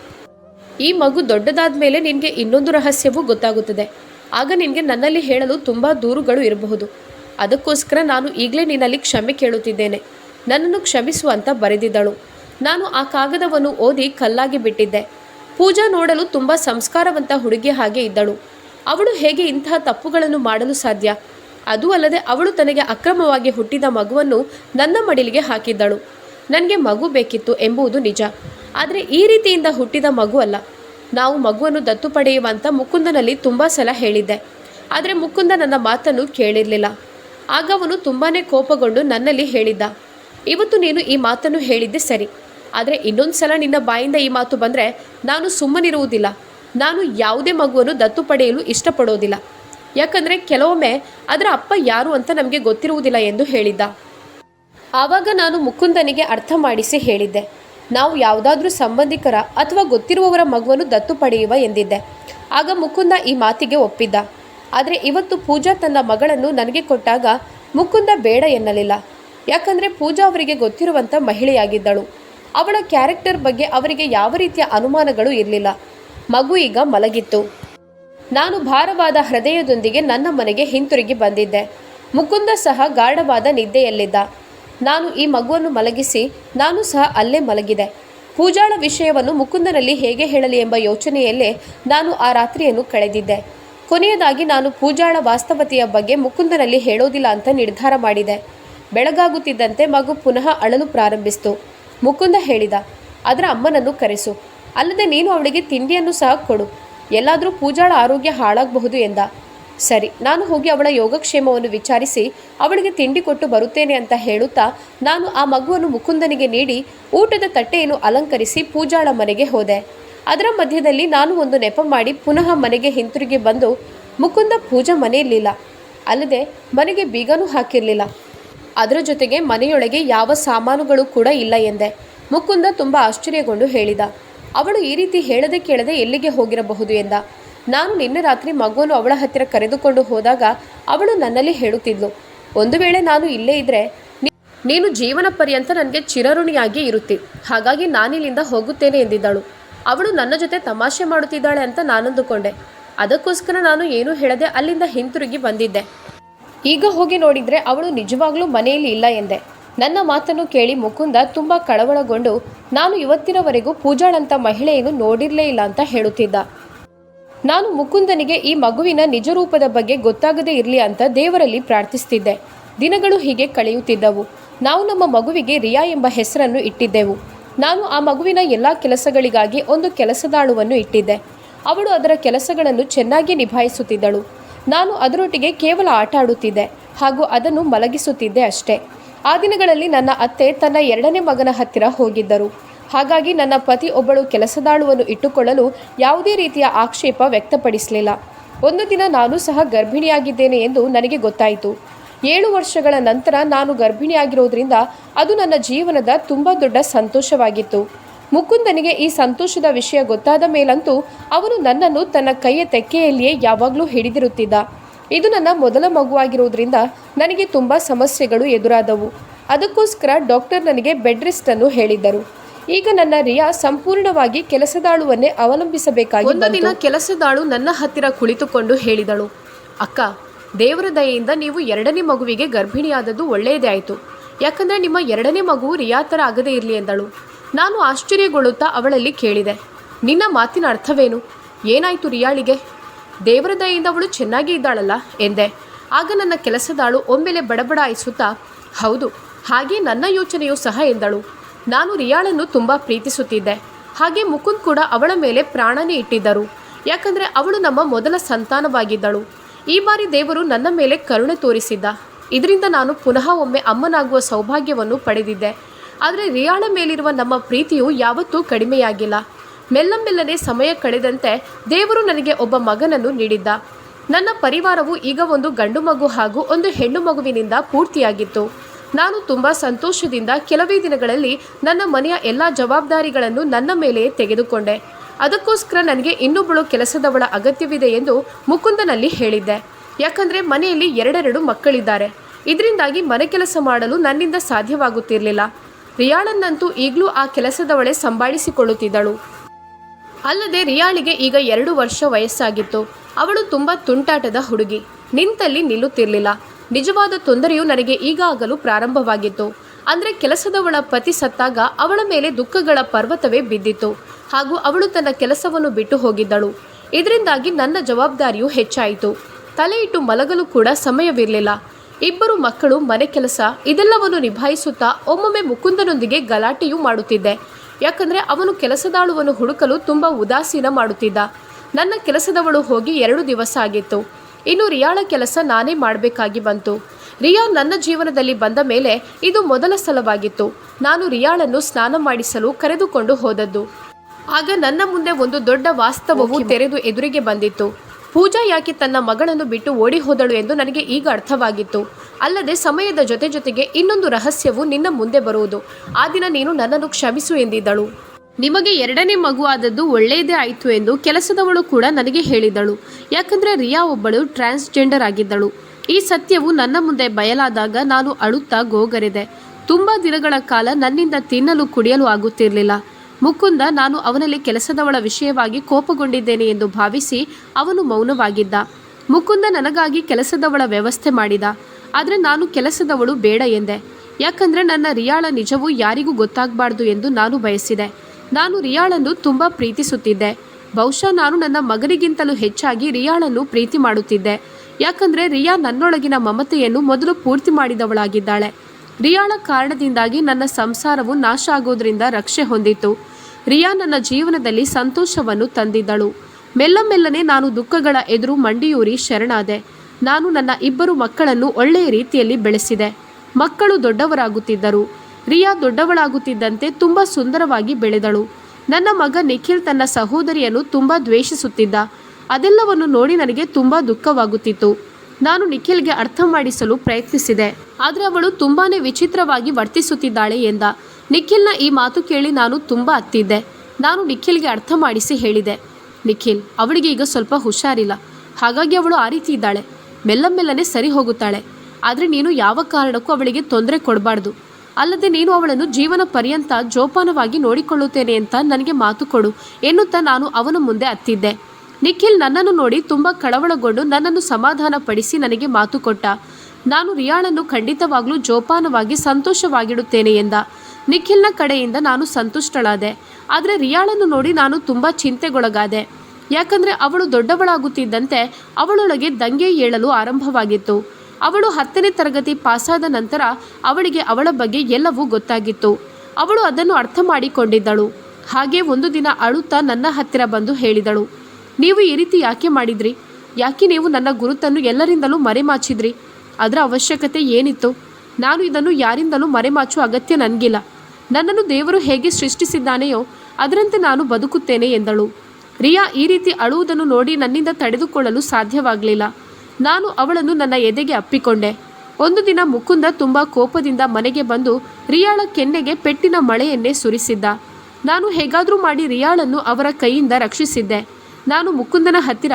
ಈ ಮಗು ದೊಡ್ಡದಾದ ಮೇಲೆ ನಿನಗೆ ಇನ್ನೊಂದು ರಹಸ್ಯವೂ ಗೊತ್ತಾಗುತ್ತದೆ. ಆಗ ನಿನಗೆ ನನ್ನಲ್ಲಿ ಹೇಳಲು ತುಂಬ ದೂರುಗಳು ಇರಬಹುದು. ಅದಕ್ಕೋಸ್ಕರ ನಾನು ಈಗಲೇ ನಿನ್ನಲ್ಲಿ ಕ್ಷಮೆ ಕೇಳುತ್ತಿದ್ದೇನೆ. ನನ್ನನ್ನು ಕ್ಷಮಿಸು ಅಂತ ಬರೆದಿದ್ದಳು. ನಾನು ಆ ಕಾಗದವನ್ನು ಓದಿ ಕಲ್ಲಾಗಿ ಬಿಟ್ಟಿದ್ದೆ. ಪೂಜಾ ನೋಡಲು ತುಂಬ ಸಂಸ್ಕಾರವಂತ ಹುಡುಗಿ ಹಾಗೆ ಇದ್ದಳು. ಅವಳು ಹೇಗೆ ಇಂತಹ ತಪ್ಪುಗಳನ್ನು ಮಾಡಲು ಸಾಧ್ಯ? ಅದೂ ಅಲ್ಲದೆ ಅವಳು ತನಗೆ ಅಕ್ರಮವಾಗಿ ಹುಟ್ಟಿದ ಮಗುವನ್ನು ನನ್ನ ಮಡಿಲಿಗೆ ಹಾಕಿದ್ದಳು. ನನಗೆ ಮಗು ಬೇಕಿತ್ತು ಎಂಬುದು ನಿಜ. ಆದರೆ ಈ ರೀತಿಯಿಂದ ಹುಟ್ಟಿದ ಮಗು ಅಲ್ಲ. ನಾವು ಮಗುವನ್ನು ದತ್ತು ಪಡೆಯುವಂತ ಮುಕುಂದನಲ್ಲಿ ತುಂಬ ಸಲ ಹೇಳಿದ್ದೆ. ಆದರೆ ಮುಕುಂದ ನನ್ನ ಮಾತನ್ನು ಕೇಳಿರಲಿಲ್ಲ. ಆಗ ಅವನು ತುಂಬಾ ಕೋಪಗೊಂಡು ನನ್ನಲ್ಲಿ ಹೇಳಿದ್ದ. ಇವತ್ತು ನೀನು ಈ ಮಾತನ್ನು ಹೇಳಿದ್ದೆ ಸರಿ. ಆದರೆ ಇನ್ನೊಂದು ಸಲ ನಿನ್ನ ಬಾಯಿಂದ ಈ ಮಾತು ಬಂದರೆ ನಾನು ಸುಮ್ಮನಿರುವುದಿಲ್ಲ. ನಾನು ಯಾವುದೇ ಮಗುವನ್ನು ದತ್ತು ಪಡೆಯಲು ಇಷ್ಟಪಡೋದಿಲ್ಲ. ಯಾಕಂದರೆ ಕೆಲವೊಮ್ಮೆ ಅದರ ಅಪ್ಪ ಯಾರು ಅಂತ ನಮಗೆ ಗೊತ್ತಿರುವುದಿಲ್ಲ ಎಂದು ಹೇಳಿದ್ದ. ಆವಾಗ ನಾನು ಮುಕುಂದನಿಗೆ ಅರ್ಥ ಮಾಡಿಸಿ ಹೇಳಿದ್ದೆ. ನಾವು ಯಾವುದಾದ್ರೂ ಸಂಬಂಧಿಕರ ಅಥವಾ ಗೊತ್ತಿರುವವರ ಮಗುವನ್ನು ದತ್ತು ಪಡೆಯುವ ಎಂದಿದ್ದೆ. ಆಗ ಮುಕುಂದ ಈ ಮಾತಿಗೆ ಒಪ್ಪಿದ್ದ. ಆದರೆ ಇವತ್ತು ಪೂಜಾ ತನ್ನ ಮಗಳನ್ನು ನನಗೆ ಕೊಟ್ಟಾಗ ಮುಕುಂದ ಬೇಡ ಎನ್ನಲಿಲ್ಲ. ಯಾಕಂದರೆ ಪೂಜಾ ಅವರಿಗೆ ಗೊತ್ತಿರುವಂಥ ಮಹಿಳೆಯಾಗಿದ್ದಳು. ಅವಳ ಕ್ಯಾರೆಕ್ಟರ್ ಬಗ್ಗೆ ಅವರಿಗೆ ಯಾವ ರೀತಿಯ ಅನುಮಾನಗಳು ಇರಲಿಲ್ಲ. ಮಗು ಈಗ ಮಲಗಿತ್ತು. ನಾನು ಭಾರವಾದ ಹೃದಯದೊಂದಿಗೆ ನನ್ನ ಮನೆಗೆ ಹಿಂತಿರುಗಿ ಬಂದಿದ್ದೆ. ಮುಕುಂದ ಸಹ ಗಾಢವಾದ ನಿದ್ದೆಯಲ್ಲಿದ್ದ. ನಾನು ಈ ಮಗುವನ್ನು ಮಲಗಿಸಿ, ನಾನು ಸಹ ಅಲ್ಲೇ ಮಲಗಿದೆ. ಪೂಜಾಳ ವಿಷಯವನ್ನು ಮುಕುಂದನಲ್ಲಿ ಹೇಗೆ ಹೇಳಲಿ ಎಂಬ ಯೋಚನೆಯಲ್ಲೇ ನಾನು ಆ ರಾತ್ರಿಯನ್ನು ಕಳೆದಿದ್ದೆ. ಕೊನೆಯದಾಗಿ ನಾನು ಪೂಜಾಳ ವಾಸ್ತವತೆಯ ಬಗ್ಗೆ ಮುಕುಂದನಲ್ಲಿ ಹೇಳೋದಿಲ್ಲ ಅಂತ ನಿರ್ಧಾರ ಮಾಡಿದೆ. ಬೆಳಗಾಗುತ್ತಿದ್ದಂತೆ ಮಗು ಪುನಃ ಅಳಲು ಪ್ರಾರಂಭಿಸಿತು. ಮುಕುಂದ ಹೇಳಿದ, ಅದರ ಅಮ್ಮನನ್ನು ಕರೆಸು. ಅಲ್ಲದೆ ನೀನು ಅವಳಿಗೆ ತಿಂಡಿಯನ್ನು ಸಹ ಕೊಡು. ಎಲ್ಲಾದರೂ ಪೂಜಾಳ ಆರೋಗ್ಯ ಹಾಳಾಗಬಹುದು ಎಂದ. ಸರಿ, ನಾನು ಹೋಗಿ ಅವಳ ಯೋಗಕ್ಷೇಮವನ್ನು ವಿಚಾರಿಸಿ ಅವಳಿಗೆ ತಿಂಡಿ ಕೊಟ್ಟು ಬರುತ್ತೇನೆ ಅಂತ ಹೇಳುತ್ತಾ ನಾನು ಆ ಮಗುವನ್ನು ಮುಕುಂದನಿಗೆ ನೀಡಿ ಊಟದ ತಟ್ಟೆಯನ್ನು ಅಲಂಕರಿಸಿ ಪೂಜಾಳ ಮನೆಗೆ ಹೋದೆ. ಅದರ ಮಧ್ಯದಲ್ಲಿ ನಾನು ಒಂದು ನೆಪ ಮಾಡಿ ಪುನಃ ಮನೆಗೆ ಹಿಂತಿರುಗಿ ಬಂದು ಮುಕುಂದ ಪೂಜಾ ಮನೆಯಲ್ಲಿಲ್ಲ. ಅಲ್ಲದೆ ಮನೆಗೆ ಬೀಗನೂ ಹಾಕಿರಲಿಲ್ಲ. ಅದರ ಜೊತೆಗೆ ಮನೆಯೊಳಗೆ ಯಾವ ಸಾಮಾನುಗಳು ಕೂಡ ಇಲ್ಲ ಎಂದೆ. ಮುಕುಂದ ತುಂಬ ಆಶ್ಚರ್ಯಗೊಂಡು ಹೇಳಿದ. ಅವಳು ಈ ರೀತಿ ಹೇಳದೆ ಕೇಳದೆ ಎಲ್ಲಿಗೆ ಹೋಗಿರಬಹುದು ಎಂದ. ನಾನು ನಿನ್ನೆ ರಾತ್ರಿ ಮಗುವನ್ನು ಅವಳ ಹತ್ತಿರ ಕರೆದುಕೊಂಡು ಹೋದಾಗ ಅವಳು ನನ್ನಲ್ಲಿ ಹೇಳುತ್ತಿದ್ಲು. ಒಂದು ವೇಳೆ ನಾನು ಇಲ್ಲೇ ಇದ್ದರೆ ನೀನು ಜೀವನ ಪರ್ಯಂತ ನನಗೆ ಚಿರಋಣಿಯಾಗಿ ಇರುತ್ತಿ. ಹಾಗಾಗಿ ನಾನಿಲ್ಲಿಂದ ಹೋಗುತ್ತೇನೆ ಎಂದಿದ್ದಳು. ಅವಳು ನನ್ನ ಜೊತೆ ತಮಾಷೆ ಮಾಡುತ್ತಿದ್ದಾಳೆ ಅಂತ ನಾನಂದುಕೊಂಡೆ. ಅದಕ್ಕೋಸ್ಕರ ನಾನು ಏನೂ ಹೇಳದೆ ಅಲ್ಲಿಂದ ಹಿಂತಿರುಗಿ ಬಂದಿದ್ದೆ. ಈಗ ಹೋಗಿ ನೋಡಿದ್ರೆ ಅವಳು ನಿಜವಾಗ್ಲೂ ಮನೆಯಲ್ಲಿ ಇಲ್ಲ ಎಂದೆ. ನನ್ನ ಮಾತನ್ನು ಕೇಳಿ ಮುಕುಂದ ತುಂಬ ಕಳವಳಗೊಂಡು, ನಾನು ಇವತ್ತಿನವರೆಗೂ ಪೂಜಾಳಂಥ ಮಹಿಳೆಯನ್ನು ನೋಡಿರಲೇ ಇಲ್ಲ ಅಂತ ಹೇಳುತ್ತಿದ್ದ. ನಾನು ಮುಕುಂದನಿಗೆ ಈ ಮಗುವಿನ ನಿಜರೂಪದ ಬಗ್ಗೆ ಗೊತ್ತಾಗದೇ ಇರಲಿ ಅಂತ ದೇವರಲ್ಲಿ ಪ್ರಾರ್ಥಿಸ್ತಿದ್ದೆ. ದಿನಗಳು ಹೀಗೆ ಕಳೆಯುತ್ತಿದ್ದವು. ನಾವು ನಮ್ಮ ಮಗುವಿಗೆ ರಿಯಾ ಎಂಬ ಹೆಸರನ್ನು ಇಟ್ಟಿದ್ದೆವು. ನಾನು ಆ ಮಗುವಿನ ಎಲ್ಲ ಕೆಲಸಗಳಿಗಾಗಿ ಒಂದು ಕೆಲಸದಾಳುವನ್ನು ಇಟ್ಟಿದ್ದೆ. ಅವಳು ಅದರ ಕೆಲಸಗಳನ್ನು ಚೆನ್ನಾಗಿ ನಿಭಾಯಿಸುತ್ತಿದ್ದಳು. ನಾನು ಅದರೊಟ್ಟಿಗೆ ಕೇವಲ ಆಟ ಆಡುತ್ತಿದ್ದೆ ಹಾಗೂ ಅದನ್ನು ಮಲಗಿಸುತ್ತಿದ್ದೆ ಅಷ್ಟೇ. ಆ ದಿನಗಳಲ್ಲಿ ನನ್ನ ಅತ್ತೆ ತನ್ನ ಎರಡನೇ ಮಗನ ಹತ್ತಿರ ಹೋಗಿದ್ದರು. ಹಾಗಾಗಿ ನನ್ನ ಪತಿ ಒಬ್ಬಳು ಕೆಲಸದಾಳುವನ್ನು ಇಟ್ಟುಕೊಳ್ಳಲು ಯಾವುದೇ ರೀತಿಯ ಆಕ್ಷೇಪ ವ್ಯಕ್ತಪಡಿಸಲಿಲ್ಲ. ಒಂದು ದಿನ ನಾನು ಸಹ ಗರ್ಭಿಣಿಯಾಗಿದ್ದೇನೆ ಎಂದು ನನಗೆ ಗೊತ್ತಾಯಿತು. ಏಳು ವರ್ಷಗಳ ನಂತರ ನಾನು ಗರ್ಭಿಣಿಯಾಗಿರೋದ್ರಿಂದ ಅದು ನನ್ನ ಜೀವನದ ತುಂಬ ದೊಡ್ಡ ಸಂತೋಷವಾಗಿತ್ತು. ಮುಕುಂದನಿಗೆ ಈ ಸಂತೋಷದ ವಿಷಯ ಗೊತ್ತಾದ ಮೇಲಂತೂ ಅವನು ನನ್ನನ್ನು ತನ್ನ ಕೈಯ ತೆಕ್ಕೆಯಲ್ಲಿಯೇ ಯಾವಾಗಲೂ ಹಿಡಿದಿರುತ್ತಿದ್ದ. ಇದು ನನ್ನ ಮೊದಲ ಮಗುವಾಗಿರುವುದರಿಂದ ನನಗೆ ತುಂಬ ಸಮಸ್ಯೆಗಳು ಎದುರಾದವು. ಅದಕ್ಕೋಸ್ಕರ ಡಾಕ್ಟರ್ ನನಗೆ ಬೆಡ್ ರೆಸ್ಟನ್ನು ಹೇಳಿದ್ದರು. ಈಗ ನನ್ನ ರಿಯಾ ಸಂಪೂರ್ಣವಾಗಿ ಕೆಲಸದಾಳುವನ್ನೇ ಅವಲಂಬಿಸಬೇಕಾಗಿ ಒಂದು ದಿನ ಕೆಲಸದಾಳು ನನ್ನ ಹತ್ತಿರ ಕುಳಿತುಕೊಂಡು ಹೇಳಿದಳು ಅಕ್ಕ ದೇವರ ದಯೆಯಿಂದ ನೀವು ಎರಡನೇ ಮಗುವಿಗೆ ಗರ್ಭಿಣಿಯಾದದ್ದು ಒಳ್ಳೆಯದೇ ಆಯಿತು. ಯಾಕಂದರೆ ನಿಮ್ಮ ಎರಡನೇ ಮಗು ರಿಯಾ ಥರ ಆಗದೇ ಇರಲಿ ಎಂದಳು ನಾನು ಆಶ್ಚರ್ಯಗೊಳ್ಳುತ್ತಾ ಅವಳಲ್ಲಿ ಕೇಳಿದೆ ನಿನ್ನ ಮಾತಿನ ಅರ್ಥವೇನು? ಏನಾಯಿತು ರಿಯಾಳಿಗೆ? ದೇವರ ದಯೆಯಿಂದ ಅವಳು ಚೆನ್ನಾಗಿ ಇದ್ದಾಳಲ್ಲ? ಎಂದೆ. ಆಗ ನನ್ನ ಕೆಲಸದಾಳು ಒಮ್ಮೆಲೆ ಬಡಬಡಾಯಿಸುತ್ತಾ ಹೌದು ಹಾಗೆ ನನ್ನ ಯೋಚನೆಯೂ ಸಹ ಎಂದಳು. ನಾನು ರಿಯಾಳನ್ನು ತುಂಬ ಪ್ರೀತಿಸುತ್ತಿದ್ದೆ. ಹಾಗೆ ಮುಕುಂದ್ ಕೂಡ ಅವಳ ಮೇಲೆ ಪ್ರಾಣನೇ ಇಟ್ಟಿದ್ದರು. ಯಾಕಂದರೆ ಅವಳು ನಮ್ಮ ಮೊದಲ ಸಂತಾನವಾಗಿದ್ದಳು. ಈ ಬಾರಿ ದೇವರು ನನ್ನ ಮೇಲೆ ಕರುಣೆ ತೋರಿಸಿದ್ದ. ಇದರಿಂದ ನಾನು ಪುನಃ ಒಮ್ಮೆ ಅಮ್ಮನಾಗುವ ಸೌಭಾಗ್ಯವನ್ನು ಪಡೆದಿದ್ದೆ. ಆದರೆ ರಿಯಾಳ ಮೇಲಿರುವ ನಮ್ಮ ಪ್ರೀತಿಯು ಯಾವತ್ತೂ ಕಡಿಮೆಯಾಗಿಲ್ಲ. ಮೆಲ್ಲಮೆಲ್ಲನೆ ಸಮಯ ಕಳೆದಂತೆ ದೇವರು ನನಗೆ ಒಬ್ಬ ಮಗನನ್ನು ನೀಡಿದ್ದ. ನನ್ನ ಪರಿವಾರವು ಈಗ ಒಂದು ಗಂಡು ಮಗು ಹಾಗೂ ಒಂದು ಹೆಣ್ಣು ಮಗುವಿನಿಂದ ಪೂರ್ತಿಯಾಗಿತ್ತು. ನಾನು ತುಂಬ ಸಂತೋಷದಿಂದ ಕೆಲವೇ ದಿನಗಳಲ್ಲಿ ನನ್ನ ಮನೆಯ ಎಲ್ಲ ಜವಾಬ್ದಾರಿಗಳನ್ನು ನನ್ನ ಮೇಲೆಯೇ ತೆಗೆದುಕೊಂಡೆ. ಅದಕ್ಕೋಸ್ಕರ ನನಗೆ ಇನ್ನೊಬ್ಬಳು ಕೆಲಸದವಳ ಅಗತ್ಯವಿದೆ ಎಂದು ಮುಕುಂದನಲ್ಲಿ ಹೇಳಿದ್ದೆ. ಯಾಕಂದರೆ ಮನೆಯಲ್ಲಿ ಎರಡೆರಡು ಮಕ್ಕಳಿದ್ದಾರೆ. ಇದರಿಂದಾಗಿ ಮನೆ ಕೆಲಸ ಮಾಡಲು ನನ್ನಿಂದ ಸಾಧ್ಯವಾಗುತ್ತಿರಲಿಲ್ಲ. ರಿಯಾಳನ್ನಂತೂ ಈಗಲೂ ಆ ಕೆಲಸದವಳೆ ಸಂಭಾಳಿಸಿಕೊಳ್ಳುತ್ತಿದ್ದಳು. ಅಲ್ಲದೆ ರಿಯಾಳಿಗೆ ಈಗ ಎರಡು ವರ್ಷ ವಯಸ್ಸಾಗಿತ್ತು. ಅವಳು ತುಂಬ ತುಂಟಾಟದ ಹುಡುಗಿ. ನಿಂತಲ್ಲಿ ನಿಲ್ಲುತ್ತಿರಲಿಲ್ಲ. ನಿಜವಾದ ತೊಂದರೆಯು ನನಗೆ ಈಗಾಗಲೂ ಪ್ರಾರಂಭವಾಗಿತ್ತು. ಅಂದರೆ ಕೆಲಸದವಳ ಪತಿ ಸತ್ತಾಗ ಅವಳ ಮೇಲೆ ದುಃಖಗಳ ಪರ್ವತವೇ ಬಿದ್ದಿತ್ತು. ಹಾಗೂ ಅವಳು ತನ್ನ ಕೆಲಸವನ್ನು ಬಿಟ್ಟು ಹೋಗಿದ್ದಳು. ಇದರಿಂದಾಗಿ ನನ್ನ ಜವಾಬ್ದಾರಿಯು ಹೆಚ್ಚಾಯಿತು. ತಲೆಯಿಟ್ಟು ಮಲಗಲು ಕೂಡ ಸಮಯವಿರಲಿಲ್ಲ. ಇಬ್ಬರು ಮಕ್ಕಳು, ಮನೆ ಕೆಲಸ, ಇದೆಲ್ಲವನ್ನು ನಿಭಾಯಿಸುತ್ತಾ ಒಮ್ಮೊಮ್ಮೆ ಮುಕುಂದನೊಂದಿಗೆ ಗಲಾಟೆಯೂ ಮಾಡುತ್ತಿದ್ದೆ. ಯಾಕಂದರೆ ಅವನು ಕೆಲಸದಾಳುವನ್ನು ಹುಡುಕಲು ತುಂಬ ಉದಾಸೀನ ಮಾಡುತ್ತಿದ್ದ. ನನ್ನ ಕೆಲಸದವಳು ಹೋಗಿ ಎರಡು ದಿವಸ ಆಗಿತ್ತು. ಇನ್ನು ರಿಯಾಳ ಕೆಲಸ ನಾನೇ ಮಾಡಬೇಕಾಗಿ ಬಂತು. ರಿಯಾ ನನ್ನ ಜೀವನದಲ್ಲಿ ಬಂದ ಮೇಲೆ ಇದು ಮೊದಲ ಸಲವಾಗಿತ್ತು. ನಾನು ರಿಯಾಳನ್ನು ಸ್ನಾನ ಮಾಡಿಸಲು ಕರೆದುಕೊಂಡು ಹೋದದ್ದು. ಆಗ ನನ್ನ ಮುಂದೆ ಒಂದು ದೊಡ್ಡ ವಾಸ್ತವವು ತೆರೆದು ಎದುರಿಗೆ ಬಂದಿತ್ತು. ಪೂಜಾ ಯಾಕೆ ತನ್ನ ಮಗಳನ್ನು ಬಿಟ್ಟು ಓಡಿ ಹೋದಳು ಎಂದು ನನಗೆ ಈಗ ಅರ್ಥವಾಗಿತ್ತು. ಅಲ್ಲದೆ ಸಮಯದ ಜೊತೆ ಜೊತೆಗೆ ಇನ್ನೊಂದು ರಹಸ್ಯವು ನಿನ್ನ ಮುಂದೆ ಬರುವುದು. ಆ ದಿನ ನೀನು ನನ್ನನ್ನು ಕ್ಷಮಿಸು ಎಂದಿದ್ದಳು. ನಿಮಗೆ ಎರಡನೇ ಮಗು ಆದದ್ದು ಒಳ್ಳೆಯದೇ ಆಯಿತು ಎಂದು ಕೆಲಸದವಳು ಕೂಡ ನನಗೆ ಹೇಳಿದಳು. ಯಾಕಂದರೆ ರಿಯಾ ಒಬ್ಬಳು ಟ್ರಾನ್ಸ್ಜೆಂಡರ್ ಆಗಿದ್ದಳು. ಈ ಸತ್ಯವು ನನ್ನ ಮುಂದೆ ಬಯಲಾದಾಗ ನಾನು ಅಳುತ್ತಾ ಗೋಗರೆದೆ. ತುಂಬ ದಿನಗಳ ಕಾಲ ನನ್ನಿಂದ ತಿನ್ನಲು ಕುಡಿಯಲು ಆಗುತ್ತಿರಲಿಲ್ಲ. ಮುಕುಂದ ನಾನು ಅವನಲ್ಲಿ ಕೆಲಸದವಳ ವಿಷಯವಾಗಿ ಕೋಪಗೊಂಡಿದ್ದೇನೆ ಎಂದು ಭಾವಿಸಿ ಅವನು ಮೌನವಾಗಿದ್ದ. ಮುಕುಂದ ನನಗಾಗಿ ಕೆಲಸದವಳ ವ್ಯವಸ್ಥೆ ಮಾಡಿದ. ಆದರೆ ನಾನು ಕೆಲಸದವಳು ಬೇಡ ಎಂದೆ. ಯಾಕಂದರೆ ನನ್ನ ರಿಯಾಳ ನಿಜವೂ ಯಾರಿಗೂ ಗೊತ್ತಾಗಬಾರ್ದು ಎಂದು ನಾನು ಬಯಸಿದೆ. ನಾನು ರಿಯಾಳನ್ನು ತುಂಬ ಪ್ರೀತಿಸುತ್ತಿದ್ದೆ. ಬಹುಶಃ ನಾನು ನನ್ನ ಮಗನಿಗಿಂತಲೂ ಹೆಚ್ಚಾಗಿ ರಿಯಾಳನ್ನು ಪ್ರೀತಿ ಮಾಡುತ್ತಿದ್ದೆ. ಯಾಕಂದ್ರೆ ರಿಯಾ ನನ್ನೊಳಗಿನ ಮಮತೆಯನ್ನು ಮೊದಲು ಪೂರ್ತಿ ಮಾಡಿದವಳಾಗಿದ್ದಾಳೆ. ರಿಯಾಳ ಕಾರಣದಿಂದಾಗಿ ನನ್ನ ಸಂಸಾರವು ನಾಶ ಆಗೋದ್ರಿಂದ ರಕ್ಷೆ ಹೊಂದಿತ್ತು ರಿಯಾ ನನ್ನ ಜೀವನದಲ್ಲಿ ಸಂತೋಷವನ್ನು ತಂದಿದ್ದಳು. ಮೆಲ್ಲ ಮೆಲ್ಲನೆ ನಾನು ದುಃಖಗಳ ಎದುರು ಮಂಡಿಯೂರಿ ಶರಣಾದೆ. ನಾನು ನನ್ನ ಇಬ್ಬರು ಮಕ್ಕಳನ್ನು ಒಳ್ಳೆಯ ರೀತಿಯಲ್ಲಿ ಬೆಳೆಸಿದೆ. ಮಕ್ಕಳು ದೊಡ್ಡವರಾಗುತ್ತಿದ್ದರು. ರಿಯಾ ದೊಡ್ಡವಳಾಗುತ್ತಿದ್ದಂತೆ ತುಂಬ ಸುಂದರವಾಗಿ ಬೆಳೆದಳು. ನನ್ನ ಮಗ ನಿಖಿಲ್ ತನ್ನ ಸಹೋದರಿಯನ್ನು ತುಂಬ ದ್ವೇಷಿಸುತ್ತಿದ್ದ. ಅದೆಲ್ಲವನ್ನು ನೋಡಿ ನನಗೆ ತುಂಬ ದುಃಖವಾಗುತ್ತಿತ್ತು. ನಾನು ನಿಖಿಲ್ಗೆ ಅರ್ಥ ಮಾಡಿಸಲು ಪ್ರಯತ್ನಿಸಿದೆ. ಆದರೆ ಅವಳು ತುಂಬಾನೇ ವಿಚಿತ್ರವಾಗಿ ವರ್ತಿಸುತ್ತಿದ್ದಾಳೆ ಎಂದ. ನಿಖಿಲ್ನ ಈ ಮಾತು ಕೇಳಿ ನಾನು ತುಂಬ ಅತ್ತಿದ್ದೆ. ನಾನು ನಿಖಿಲ್ಗೆ ಅರ್ಥ ಮಾಡಿಸಿ ಹೇಳಿದೆ. ನಿಖಿಲ್, ಅವಳಿಗೆ ಈಗ ಸ್ವಲ್ಪ ಹುಷಾರಿಲ್ಲ. ಹಾಗಾಗಿ ಅವಳು ಆ ರೀತಿ ಇದ್ದಾಳೆ. ಮೆಲ್ಲ ಮೆಲ್ಲನೆ ಸರಿ ಹೋಗುತ್ತಾಳೆ. ಆದರೆ ನೀನು ಯಾವ ಕಾರಣಕ್ಕೂ ಅವಳಿಗೆ ತೊಂದರೆ ಕೊಡಬಾರ್ದು. ಅಲ್ಲದೆ ನೀನು ಅವಳನ್ನು ಜೀವನ ಪರ್ಯಂತ ಜೋಪಾನವಾಗಿ ನೋಡಿಕೊಳ್ಳುತ್ತೇನೆ ಅಂತ ನನಗೆ ಮಾತು ಕೊಡು ಎನ್ನುತ್ತಾ ನಾನು ಅವನ ಮುಂದೆ ಅತ್ತಿದ್ದೆ. ನಿಖಿಲ್ ನನ್ನನ್ನು ನೋಡಿ ತುಂಬ ಕಳವಳಗೊಂಡು ನನ್ನನ್ನು ಸಮಾಧಾನಪಡಿಸಿ ನನಗೆ ಮಾತು ಕೊಟ್ಟ. ನಾನು ರಿಯಾಳನ್ನು ಖಂಡಿತವಾಗಲೂ ಜೋಪಾನವಾಗಿ ಸಂತೋಷವಾಗಿಡುತ್ತೇನೆ ಎಂದ. ನಿಖಿಲ್ನ ಕಡೆಯಿಂದ ನಾನು ಸಂತುಷ್ಟಳಾದೆ. ಆದರೆ ರಿಯಾಳನ್ನು ನೋಡಿ ನಾನು ತುಂಬ ಚಿಂತೆಗೊಳಗಾದೆ. ಯಾಕಂದರೆ ಅವಳು ದೊಡ್ಡವಳಾಗುತ್ತಿದ್ದಂತೆ ಅವಳೊಳಗೆ ದಂಗೆ ಏಳಲು ಆರಂಭವಾಗಿತ್ತು. ಅವಳು ಹತ್ತನೇ ತರಗತಿ ಪಾಸಾದ ನಂತರ ಅವಳಿಗೆ ಅವಳ ಬಗ್ಗೆ ಎಲ್ಲವೂ ಗೊತ್ತಾಗಿತ್ತು. ಅವಳು ಅದನ್ನು ಅರ್ಥ ಮಾಡಿಕೊಂಡಿದ್ದಳು. ಹಾಗೆ ಒಂದು ದಿನ ಅಳುತ್ತಾ ನನ್ನ ಹತ್ತಿರ ಬಂದು ಹೇಳಿದಳು, ನೀವು ಈ ರೀತಿ ಯಾಕೆ ಮಾಡಿದ್ರಿ? ಯಾಕೆ ನೀವು ನನ್ನ ಗುರುತನ್ನು ಎಲ್ಲರಿಂದಲೂ ಮರೆಮಾಚಿದ್ರಿ? ಅದರ ಅವಶ್ಯಕತೆ ಏನಿತ್ತು? ನಾನು ಇದನ್ನು ಯಾರಿಂದಲೂ ಮರೆಮಾಚುವ ಅಗತ್ಯ ನನಗಿಲ್ಲ. ನನ್ನನ್ನು ದೇವರು ಹೇಗೆ ಸೃಷ್ಟಿಸಿದ್ದಾನೆಯೋ ಅದರಂತೆ ನಾನು ಬದುಕುತ್ತೇನೆ ಎಂದಳು. ರಿಯಾ ಈ ರೀತಿ ಅಳುವುದನ್ನು ನೋಡಿ ನನ್ನಿಂದ ತಡೆದುಕೊಳ್ಳಲು ಸಾಧ್ಯವಾಗಲಿಲ್ಲ. ನಾನು ಅವಳನ್ನು ನನ್ನ ಎದೆಗೆ ಅಪ್ಪಿಕೊಂಡೆ. ಒಂದು ದಿನ ಮುಕುಂದ ತುಂಬ ಕೋಪದಿಂದ ಮನೆಗೆ ಬಂದು ರಿಯಾಳ ಕೆನ್ನೆಗೆ ಪೆಟ್ಟಿನ ಮಳೆಯನ್ನೇ ಸುರಿಸಿದ್ದ. ನಾನು ಹೇಗಾದರೂ ಮಾಡಿ ರಿಯಾಳನ್ನು ಅವರ ಕೈಯಿಂದ ರಕ್ಷಿಸಿದ್ದೆ. ನಾನು ಮುಕುಂದನ ಹತ್ತಿರ,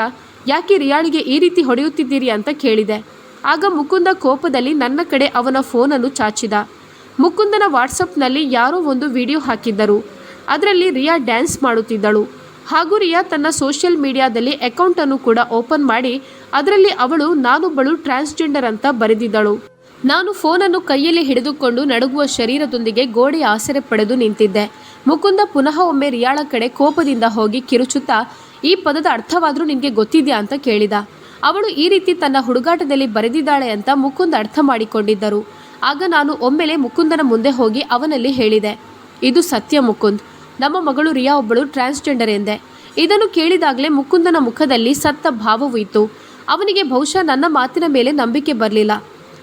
ಯಾಕೆ ರಿಯಾಳಿಗೆ ಈ ರೀತಿ ಹೊಡೆಯುತ್ತಿದ್ದೀರಿ? ಅಂತ ಕೇಳಿದೆ. ಆಗ ಮುಕುಂದ ಕೋಪದಲ್ಲಿ ನನ್ನ ಕಡೆ ಅವನ ಫೋನನ್ನು ಚಾಚಿದ. ಮುಕುಂದನ ವಾಟ್ಸಪ್ನಲ್ಲಿ ಯಾರೋ ಒಂದು ವಿಡಿಯೋ ಹಾಕಿದ್ದರು. ಅದರಲ್ಲಿ ರಿಯಾ ಡ್ಯಾನ್ಸ್ ಮಾಡುತ್ತಿದ್ದಳು. ಹಾಗೂ ತನ್ನ ಸೋಷಿಯಲ್ ಮೀಡಿಯಾದಲ್ಲಿ ಅಕೌಂಟನ್ನು ಕೂಡ ಓಪನ್ ಮಾಡಿ, ಅದರಲ್ಲಿ ಅವಳು, ನಾನೊಬ್ಬಳು ಟ್ರಾನ್ಸ್ಜೆಂಡರ್ ಅಂತ ಬರೆದಿದ್ದಳು. ನಾನು ಫೋನನ್ನು ಕೈಯಲ್ಲಿ ಹಿಡಿದುಕೊಂಡು ನಡುಗುವ ಶರೀರದೊಂದಿಗೆ ಗೋಡೆ ಆಸರೆ ಪಡೆದು ನಿಂತಿದ್ದೆ. ಮುಕುಂದ ಪುನಃ ಒಮ್ಮೆ ರಿಯಾಳ ಕಡೆ ಕೋಪದಿಂದ ಹೋಗಿ ಕಿರುಚುತ್ತಾ, ಈ ಪದದ ಅರ್ಥವಾದರೂ ನಿನಗೆ ಗೊತ್ತಿದೆಯಾ? ಅಂತ ಕೇಳಿದ. ಅವಳು, ಈ ರೀತಿ ತನ್ನ ಹುಡುಗಾಟದಲ್ಲಿ ಬರೆದಿದ್ದಾಳೆ ಅಂತ ಮುಕುಂದ ಅರ್ಥ ಮಾಡಿಕೊಂಡಿದ್ದರು. ಆಗ ನಾನು ಒಮ್ಮೆಲೆ ಮುಕುಂದನ ಮುಂದೆ ಹೋಗಿ ಅವನಲ್ಲಿ ಹೇಳಿದೆ, ಇದು ಸತ್ಯ ಮುಕುಂದ್. ನಮ್ಮ ಮಗಳು ರಿಯಾ ಒಬ್ಬಳು ಟ್ರಾನ್ಸ್ಜೆಂಡರ್ ಎಂದೆ. ಇದನ್ನು ಕೇಳಿದಾಗಲೇ ಮುಕುಂದನ ಮುಖದಲ್ಲಿ ಸತ್ತ ಭಾವವು ಇತ್ತು ಅವನಿಗೆ ಬಹುಶಃ ನನ್ನ ಮಾತಿನ ಮೇಲೆ ನಂಬಿಕೆ ಬರಲಿಲ್ಲ.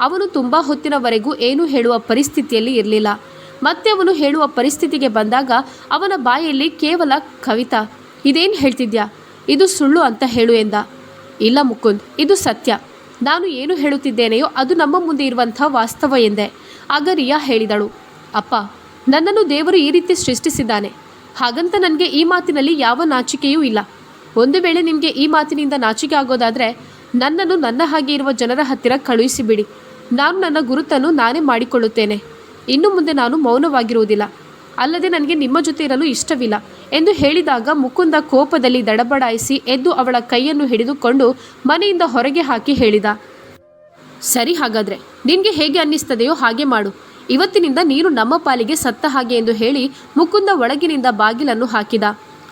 ಅವನು ತುಂಬ ಹೊತ್ತಿನವರೆಗೂ ಏನೂ ಹೇಳುವ ಪರಿಸ್ಥಿತಿಯಲ್ಲಿ ಇರಲಿಲ್ಲ. ಮತ್ತೆ ಅವನು ಹೇಳುವ ಪರಿಸ್ಥಿತಿಗೆ ಬಂದಾಗ ಅವನ ಬಾಯಲ್ಲಿ ಕೇವಲ ಕವಿತಾ, ಇದೇನು ಹೇಳ್ತಿದ್ಯಾ? ಇದು ಸುಳ್ಳು ಅಂತ ಹೇಳು ಎಂದ. ಇಲ್ಲ ಮುಕುಂದ್, ಇದು ಸತ್ಯ. ನಾನು ಏನು ಹೇಳುತ್ತಿದ್ದೇನೆಯೋ ಅದು ನಮ್ಮ ಮುಂದೆ ಇರುವಂಥ ವಾಸ್ತವ ಎಂದೆ. ಆಗ ರಿಯಾ ಹೇಳಿದಳು, ಅಪ್ಪ, ನನ್ನನ್ನು ದೇವರು ಈ ರೀತಿ ಸೃಷ್ಟಿಸಿದ್ದಾನೆ. ಹಾಗಂತ ನನಗೆ ಈ ಮಾತಿನಲ್ಲಿ ಯಾವ ನಾಚಿಕೆಯೂ ಇಲ್ಲ. ಒಂದು ವೇಳೆ ನಿಮಗೆ ಈ ಮಾತಿನಿಂದ ನಾಚಿಕೆ ಆಗೋದಾದರೆ ನನ್ನನ್ನು ನನ್ನ ಹಾಗೆ ಇರುವ ಜನರ ಹತ್ತಿರ ಕಳುಹಿಸಿಬಿಡಿ. ನಾನು ನನ್ನ ಗುರುತನ್ನು ನಾನೇ ಮಾಡಿಕೊಳ್ಳುತ್ತೇನೆ. ಇನ್ನು ಮುಂದೆ ನಾನು ಮೌನವಾಗಿರುವುದಿಲ್ಲ. ಅಲ್ಲದೆ ನನಗೆ ನಿಮ್ಮ ಜೊತೆ ಇರಲು ಇಷ್ಟವಿಲ್ಲ ಎಂದು ಹೇಳಿದಾಗ ಮುಕುಂದ ಕೋಪದಲ್ಲಿ ದಡಬಡಾಯಿಸಿ ಎದ್ದು ಅವಳ ಕೈಯನ್ನು ಹಿಡಿದುಕೊಂಡು ಮನೆಯಿಂದ ಹೊರಗೆ ಹಾಕಿ ಹೇಳಿದ. ಸರಿ ಹಾಗಾದರೆ, ನಿನಗೆ ಹೇಗೆ ಅನ್ನಿಸ್ತದೆಯೋ ಹಾಗೆ ಮಾಡು. ಇವತ್ತಿನಿಂದ ನೀನು ನಮ್ಮ ಪಾಲಿಗೆ ಸತ್ತ ಹಾಗೆ ಎಂದು ಹೇಳಿ ಮುಕುಂದ ಒಳಗಿನಿಂದ ಬಾಗಿಲನ್ನು ಹಾಕಿದ.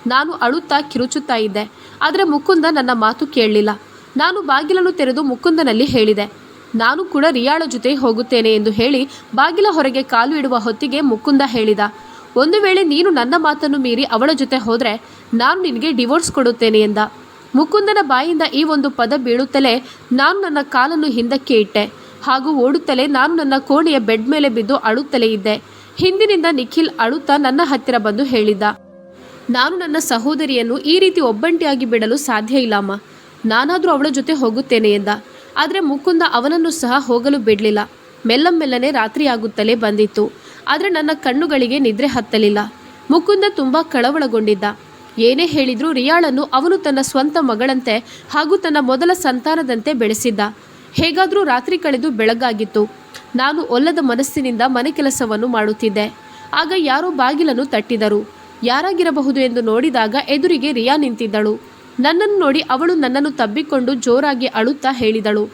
ನಾನು ಅಳುತ್ತಾ ಕಿರುಚುತ್ತಾ ಇದ್ದೆ. ಆದರೆ ಮುಕುಂದ ನನ್ನ ಮಾತು ಕೇಳಲಿಲ್ಲ. ನಾನು ಬಾಗಿಲನ್ನು ತೆರೆದು ಮುಕುಂದನಲ್ಲಿ ಹೇಳಿದೆ. ನಾನು ಕೂಡ ರಿಯಾಳ ಜೊತೆ ಹೋಗುತ್ತೇನೆ ಎಂದು ಹೇಳಿ ಬಾಗಿಲ ಹೊರಗೆ ಕಾಲು ಇಡುವ ಹೊತ್ತಿಗೆ ಮುಕುಂದ ಹೇಳಿದ. ಒಂದು ವೇಳೆ ನೀನು ನನ್ನ ಮಾತನ್ನು ಮೀರಿ ಅವಳ ಜೊತೆ ಹೋದರೆ ನಾನು ನಿನಗೆ ಡಿವೋರ್ಸ್ ಕೊಡುತ್ತೇನೆ ಎಂದ. ಮುಕುಂದನ ಬಾಯಿಂದ ಈ ಒಂದು ಪದ ಬೀಳುತ್ತಲೇ ನಾನು ನನ್ನ ಕಾಲನ್ನು ಹಿಂದಕ್ಕೆ ಇಟ್ಟೆ. ಹಾಗೂ ಓಡುತ್ತಲೇ ನಾನು ನನ್ನ ಕೋಣೆಯ ಬೆಡ್ ಮೇಲೆ ಬಿದ್ದು ಅಳುತ್ತಲೇ ಇದ್ದೆ. ಹಿಂದಿನಿಂದ ನಿಖಿಲ್ ಅಳುತ್ತಾ ನನ್ನ ಹತ್ತಿರ ಬಂದು ಹೇಳಿದ್ದ ನಾನು ನನ್ನ ಸಹೋದರಿಯನ್ನು ಈ ರೀತಿ ಒಬ್ಬಂಟಿಯಾಗಿ ಬಿಡಲು ಸಾಧ್ಯ ಇಲ್ಲಮ್ಮ ನಾನಾದರೂ ಅವಳ ಜೊತೆ ಹೋಗುತ್ತೇನೆ ಎಂದ. ಆದರೆ ಮುಕುಂದ ಅವನನ್ನು ಸಹ ಹೋಗಲು ಬಿಡಲಿಲ್ಲ. ಮೆಲ್ಲ ಮೆಲ್ಲನೆ ರಾತ್ರಿಯಾಗುತ್ತಲೇ ಬಂದಿತ್ತು. ಆದರೆ ನನ್ನ ಕಣ್ಣುಗಳಿಗೆ ನಿದ್ರೆ ಹತ್ತಲಿಲ್ಲ. ಮುಕುಂದ ತುಂಬ ಕಳವಳಗೊಂಡಿದ್ದ. ಏನೇ ಹೇಳಿದರೂ ರಿಯಾಳನ್ನು ಅವನು ತನ್ನ ಸ್ವಂತ ಮಗಳಂತೆ ಹಾಗೂ ತನ್ನ ಮೊದಲ ಸಂತಾನದಂತೆ ಬೆಳೆಸಿದ್ದ. ಹೇಗಾದರೂ ರಾತ್ರಿ ಕಳೆದು ಬೆಳಗಾಗಿತ್ತು. ನಾನು ಒಲ್ಲದ ಮನಸ್ಸಿನಿಂದ ಮನೆ ಕೆಲಸವನ್ನು ಮಾಡುತ್ತಿದ್ದೆ. ಆಗ ಯಾರೋ ಬಾಗಿಲನ್ನು ತಟ್ಟಿದರು. ಯಾರಾಗಿರಬಹುದು ಎಂದು ನೋಡಿದಾಗ ಎದುರಿಗೆ ರಿಯಾ ನಿಂತಿದ್ದಳು. ನನ್ನನ್ನು ನೋಡಿ ಅವಳು ನನ್ನನ್ನು ತಬ್ಬಿಕೊಂಡು ಜೋರಾಗಿ ಅಳುತ್ತಾ ಹೇಳಿದಳು.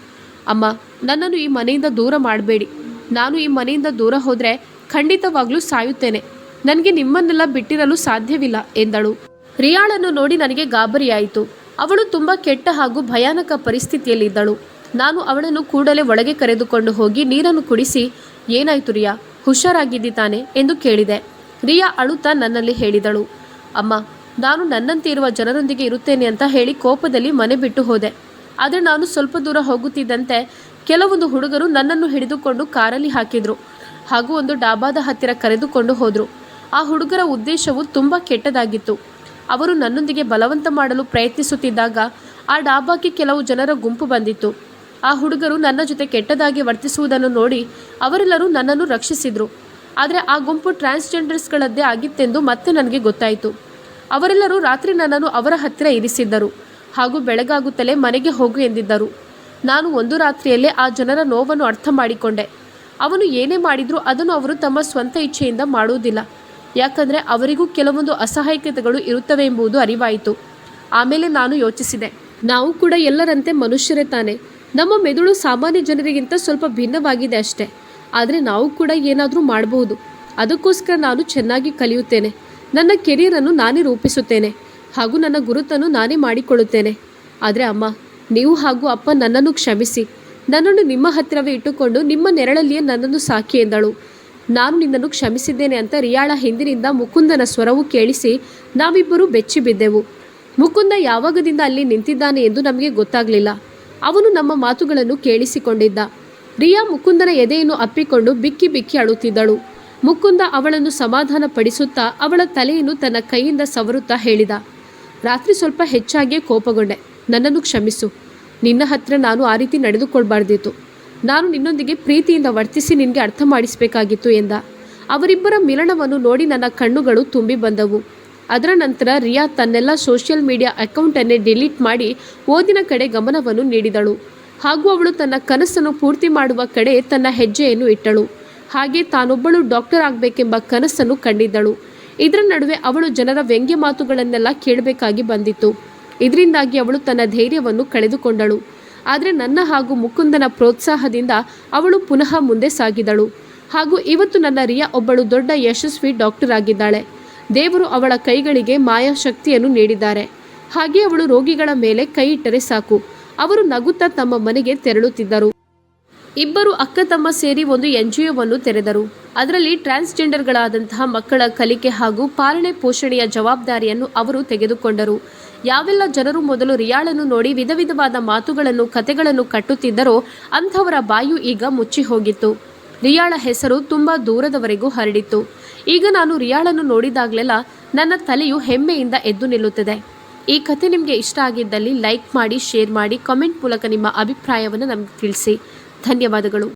ಅಮ್ಮ, ನನ್ನನ್ನು ಈ ಮನೆಯಿಂದ ದೂರ ಮಾಡಬೇಡಿ. ನಾನು ಈ ಮನೆಯಿಂದ ದೂರ ಹೋದರೆ ಖಂಡಿತವಾಗ್ಲೂ ಸಾಯುತ್ತೇನೆ. ನನಗೆ ನಿಮ್ಮನ್ನೆಲ್ಲ ಬಿಟ್ಟಿರಲು ಸಾಧ್ಯವಿಲ್ಲ ಎಂದಳು. ರಿಯಾಳನ್ನು ನೋಡಿ ನನಗೆ ಗಾಬರಿಯಾಯಿತು. ಅವಳು ತುಂಬ ಕೆಟ್ಟ ಹಾಗೂ ಭಯಾನಕ ಪರಿಸ್ಥಿತಿಯಲ್ಲಿದ್ದಳು. ನಾನು ಅವಳನ್ನು ಕೂಡಲೇ ಒಳಗೆ ಕರೆದುಕೊಂಡು ಹೋಗಿ ನೀರನ್ನು ಕುಡಿಸಿ, ಏನಾಯ್ತು ರಿಯಾ? ಹುಷಾರಾಗಿದ್ದಿ ತಾನೆ ಎಂದು ಕೇಳಿದೆ. ರಿಯಾ ಅಳುತ್ತಾ ನನ್ನಲ್ಲಿ ಹೇಳಿದಳು, ಅಮ್ಮ, ನಾನು ನನ್ನಂತೆ ಇರುವ ಜನರೊಂದಿಗೆ ಇರುತ್ತೇನೆ ಅಂತ ಹೇಳಿ ಕೋಪದಲ್ಲಿ ಮನೆ ಬಿಟ್ಟು ಹೋದೆ. ಆದರೆ ನಾನು ಸ್ವಲ್ಪ ದೂರ ಹೋಗುತ್ತಿದ್ದಂತೆ ಕೆಲವೊಂದು ಹುಡುಗರು ನನ್ನನ್ನು ಹಿಡಿದುಕೊಂಡು ಕಾರಲ್ಲಿ ಹಾಕಿದ್ರು. ಹಾಗೂ ಒಂದು ಡಾಬಾದ ಹತ್ತಿರ ಕರೆದುಕೊಂಡು ಹೋದರು. ಆ ಹುಡುಗರ ಉದ್ದೇಶವು ತುಂಬ ಕೆಟ್ಟದಾಗಿತ್ತು. ಅವರು ನನ್ನೊಂದಿಗೆ ಬಲವಂತ ಮಾಡಲು ಪ್ರಯತ್ನಿಸುತ್ತಿದ್ದಾಗ ಆ ಡಾಬಾಕ್ಕೆ ಕೆಲವು ಜನರ ಗುಂಪು ಬಂದಿತ್ತು. ಆ ಹುಡುಗರು ನನ್ನ ಜೊತೆ ಕೆಟ್ಟದಾಗಿ ವರ್ತಿಸುವುದನ್ನು ನೋಡಿ ಅವರೆಲ್ಲರೂ ನನ್ನನ್ನು ರಕ್ಷಿಸಿದರು. ಆದರೆ ಆ ಗುಂಪು ಟ್ರಾನ್ಸ್ಜೆಂಡರ್ಸ್ಗಳದ್ದೇ ಆಗಿತ್ತೆಂದು ಮತ್ತೆ ನನಗೆ ಗೊತ್ತಾಯಿತು. ಅವರೆಲ್ಲರೂ ರಾತ್ರಿ ನನ್ನನ್ನು ಅವರ ಹತ್ತಿರ ಇರಿಸಿದ್ದರು. ಹಾಗೂ ಬೆಳಗಾಗುತ್ತಲೇ ಮನೆಗೆ ಹೋಗು ಎಂದಿದ್ದರು. ನಾನು ಒಂದು ರಾತ್ರಿಯಲ್ಲೇ ಆ ಜನರ ನೋವನ್ನು ಅರ್ಥ ಮಾಡಿಕೊಂಡೆ. ಅವನು ಏನೇ ಮಾಡಿದರೂ ಅದನ್ನು ಅವರು ತಮ್ಮ ಸ್ವಂತ ಇಚ್ಛೆಯಿಂದ ಮಾಡುವುದಿಲ್ಲ. ಯಾಕಂದರೆ ಅವರಿಗೂ ಕೆಲವೊಂದು ಅಸಹಾಯಕತೆಗಳು ಇರುತ್ತವೆ ಎಂಬುದು ಅರಿವಾಯಿತು. ಆಮೇಲೆ ನಾನು ಯೋಚಿಸಿದೆ. ನಾವು ಕೂಡ ಎಲ್ಲರಂತೆ ಮನುಷ್ಯರೇ ತಾನೆ. ನಮ್ಮ ಮೆದುಳು ಸಾಮಾನ್ಯ ಜನರಿಗಿಂತ ಸ್ವಲ್ಪ ಭಿನ್ನವಾಗಿದೆ ಅಷ್ಟೇ. ಆದರೆ ನಾವು ಕೂಡ ಏನಾದರೂ ಮಾಡಬಹುದು ಅದಕ್ಕೋಸ್ಕರ ನಾನು ಚೆನ್ನಾಗಿ ಕಲಿಯುತ್ತೇನೆ. ನನ್ನ ಕೆರಿಯರನ್ನು ನಾನೇ ರೂಪಿಸುತ್ತೇನೆ. ಹಾಗೂ ನನ್ನ ಗುರುತನ್ನು ನಾನೇ ಮಾಡಿಕೊಳ್ಳುತ್ತೇನೆ. ಆದರೆ ಅಮ್ಮ, ನೀವು ಹಾಗೂ ಅಪ್ಪ ನನ್ನನ್ನು ಕ್ಷಮಿಸಿ. ನನ್ನನ್ನು ನಿಮ್ಮ ಹತ್ತಿರವೇ ಇಟ್ಟುಕೊಂಡು ನಿಮ್ಮ ನೆರಳಲ್ಲಿಯೇ ನನ್ನನ್ನು ಸಾಕಿ ಎಂದಳು. ನಾನು ನಿನ್ನನ್ನು ಕ್ಷಮಿಸಿದ್ದೇನೆ ಅಂತ ರಿಯಾಳ ಹಿಂದಿನಿಂದ ಮುಕುಂದನ ಸ್ವರವು ಕೇಳಿಸಿ ನಾವಿಬ್ಬರೂ ಬೆಚ್ಚಿಬಿದ್ದೆವು. ಮುಕುಂದ ಯಾವಾಗದಿಂದ ಅಲ್ಲಿ ನಿಂತಿದ್ದಾನೆ ಎಂದು ನಮಗೆ ಗೊತ್ತಾಗಲಿಲ್ಲ. ಅವನು ನಮ್ಮ ಮಾತುಗಳನ್ನು ಕೇಳಿಸಿಕೊಂಡಿದ್ದ. ರಿಯಾ ಮುಕುಂದನ ಎದೆಯನ್ನು ಅಪ್ಪಿಕೊಂಡು ಬಿಕ್ಕಿ ಬಿಕ್ಕಿ ಅಳುತ್ತಿದ್ದಳು. ಮುಕುಂದ ಅವಳನ್ನು ಸಮಾಧಾನ ಪಡಿಸುತ್ತಾ ಅವಳ ತಲೆಯನ್ನು ತನ್ನ ಕೈಯಿಂದ ಸವರುತ್ತಾ ಹೇಳಿದ. ರಾತ್ರಿ ಸ್ವಲ್ಪ ಹೆಚ್ಚಾಗಿಯೇ ಕೋಪಗೊಂಡೆ. ನನ್ನನ್ನು ಕ್ಷಮಿಸು. ನಿನ್ನ ಹತ್ರ ನಾನು ಆ ರೀತಿ ನಡೆದುಕೊಳ್ಬಾರ್ದಿತ್ತು. ನಾನು ನಿನ್ನೊಂದಿಗೆ ಪ್ರೀತಿಯಿಂದ ವರ್ತಿಸಿ ನಿನಗೆ ಅರ್ಥ ಮಾಡಿಸಬೇಕಾಗಿತ್ತು ಎಂದ. ಅವರಿಬ್ಬರ ಮಿಲನವನ್ನು ನೋಡಿ ನನ್ನ ಕಣ್ಣುಗಳು ತುಂಬಿ ಬಂದವು. ಅದರ ನಂತರ ರಿಯಾ ತನ್ನೆಲ್ಲ ಸೋಷಿಯಲ್ ಮೀಡಿಯಾ ಅಕೌಂಟನ್ನೇ ಡಿಲೀಟ್ ಮಾಡಿ ಓದಿನ ಕಡೆ ಗಮನವನ್ನು ನೀಡಿದಳು. ಹಾಗೂ ಅವಳು ತನ್ನ ಕನಸನ್ನು ಪೂರ್ತಿ ಮಾಡುವ ಕಡೆ ತನ್ನ ಹೆಜ್ಜೆಯನ್ನು ಇಟ್ಟಳು. ಹಾಗೆ ತಾನೊಬ್ಬಳು ಡಾಕ್ಟರ್ ಆಗಬೇಕೆಂಬ ಕನಸನ್ನು ಕಂಡಿದ್ದಳು. ಇದರ ನಡುವೆ ಅವಳು ಜನರ ವ್ಯಂಗ್ಯ ಮಾತುಗಳನ್ನೆಲ್ಲ ಕೇಳಬೇಕಾಗಿ ಬಂದಿತ್ತು. ಇದರಿಂದಾಗಿ ಅವಳು ತನ್ನ ಧೈರ್ಯವನ್ನು ಕಳೆದುಕೊಂಡಳು. ಆದರೆ ನನ್ನ ಹಾಗೂ ಮುಕುಂದನ ಪ್ರೋತ್ಸಾಹದಿಂದ ಅವಳು ಪುನಃ ಮುಂದೆ ಸಾಗಿದಳು. ಹಾಗೂ ಇವತ್ತು ನನ್ನ ರಿಯಾ ಒಬ್ಬಳು ದೊಡ್ಡ ಯಶಸ್ವಿ ಡಾಕ್ಟರ್ ಆಗಿದ್ದಾಳೆ. ದೇವರು ಅವಳ ಕೈಗಳಿಗೆ ಮಾಯಾ ಶಕ್ತಿಯನ್ನು ನೀಡಿದ್ದಾರೆ. ಹಾಗೆ ಅವಳು ರೋಗಿಗಳ ಮೇಲೆ ಕೈ ಇಟ್ಟರೆ ಸಾಕು. ಅವರು ನಗುತ್ತಾ ತಮ್ಮ ಮನೆಗೆ ತೆರಳುತ್ತಿದ್ದರು. ಇಬ್ಬರು ಅಕ್ಕ ತಮ್ಮ ಸೇರಿ ಒಂದು ಎನ್ ಜಿ ಒವನ್ನು ತೆರೆದರು. ಅದರಲ್ಲಿ ಟ್ರಾನ್ಸ್ಜೆಂಡರ್ಗಳಾದಂತಹ ಮಕ್ಕಳ ಕಲಿಕೆ ಹಾಗೂ ಪಾಲನೆ ಪೋಷಣೆಯ ಜವಾಬ್ದಾರಿಯನ್ನು ಅವರು ತೆಗೆದುಕೊಂಡರು. ಯಾವೆಲ್ಲ ಜನರು ಮೊದಲು ರಿಯಾಳನ್ನು ನೋಡಿ ವಿಧ ವಿಧವಾದ ಮಾತುಗಳನ್ನು, ಕತೆಗಳನ್ನು ಕಟ್ಟುತ್ತಿದ್ದರೋ ಅಂಥವರ ಬಾಯು ಈಗ ಮುಚ್ಚಿ ಹೋಗಿತ್ತು ರಿಯಾಳ ಹೆಸರು ತುಂಬ ದೂರದವರೆಗೂ ಹರಡಿತ್ತು. ಈಗ ನಾನು ರಿಯಾಳನ್ನು ನೋಡಿದಾಗಲೆಲ್ಲ ನನ್ನ ತಲೆಯು ಹೆಮ್ಮೆಯಿಂದ ಎದ್ದು ನಿಲ್ಲುತ್ತದೆ. ಈ ಕತೆ ನಿಮಗೆ ಇಷ್ಟ ಆಗಿದ್ದಲ್ಲಿ ಲೈಕ್ ಮಾಡಿ, ಶೇರ್ ಮಾಡಿ, ಕಾಮೆಂಟ್ ಮೂಲಕ ನಿಮ್ಮ ಅಭಿಪ್ರಾಯವನ್ನು ನಮಗೆ ತಿಳಿಸಿ. ಧನ್ಯವಾದಗಳು.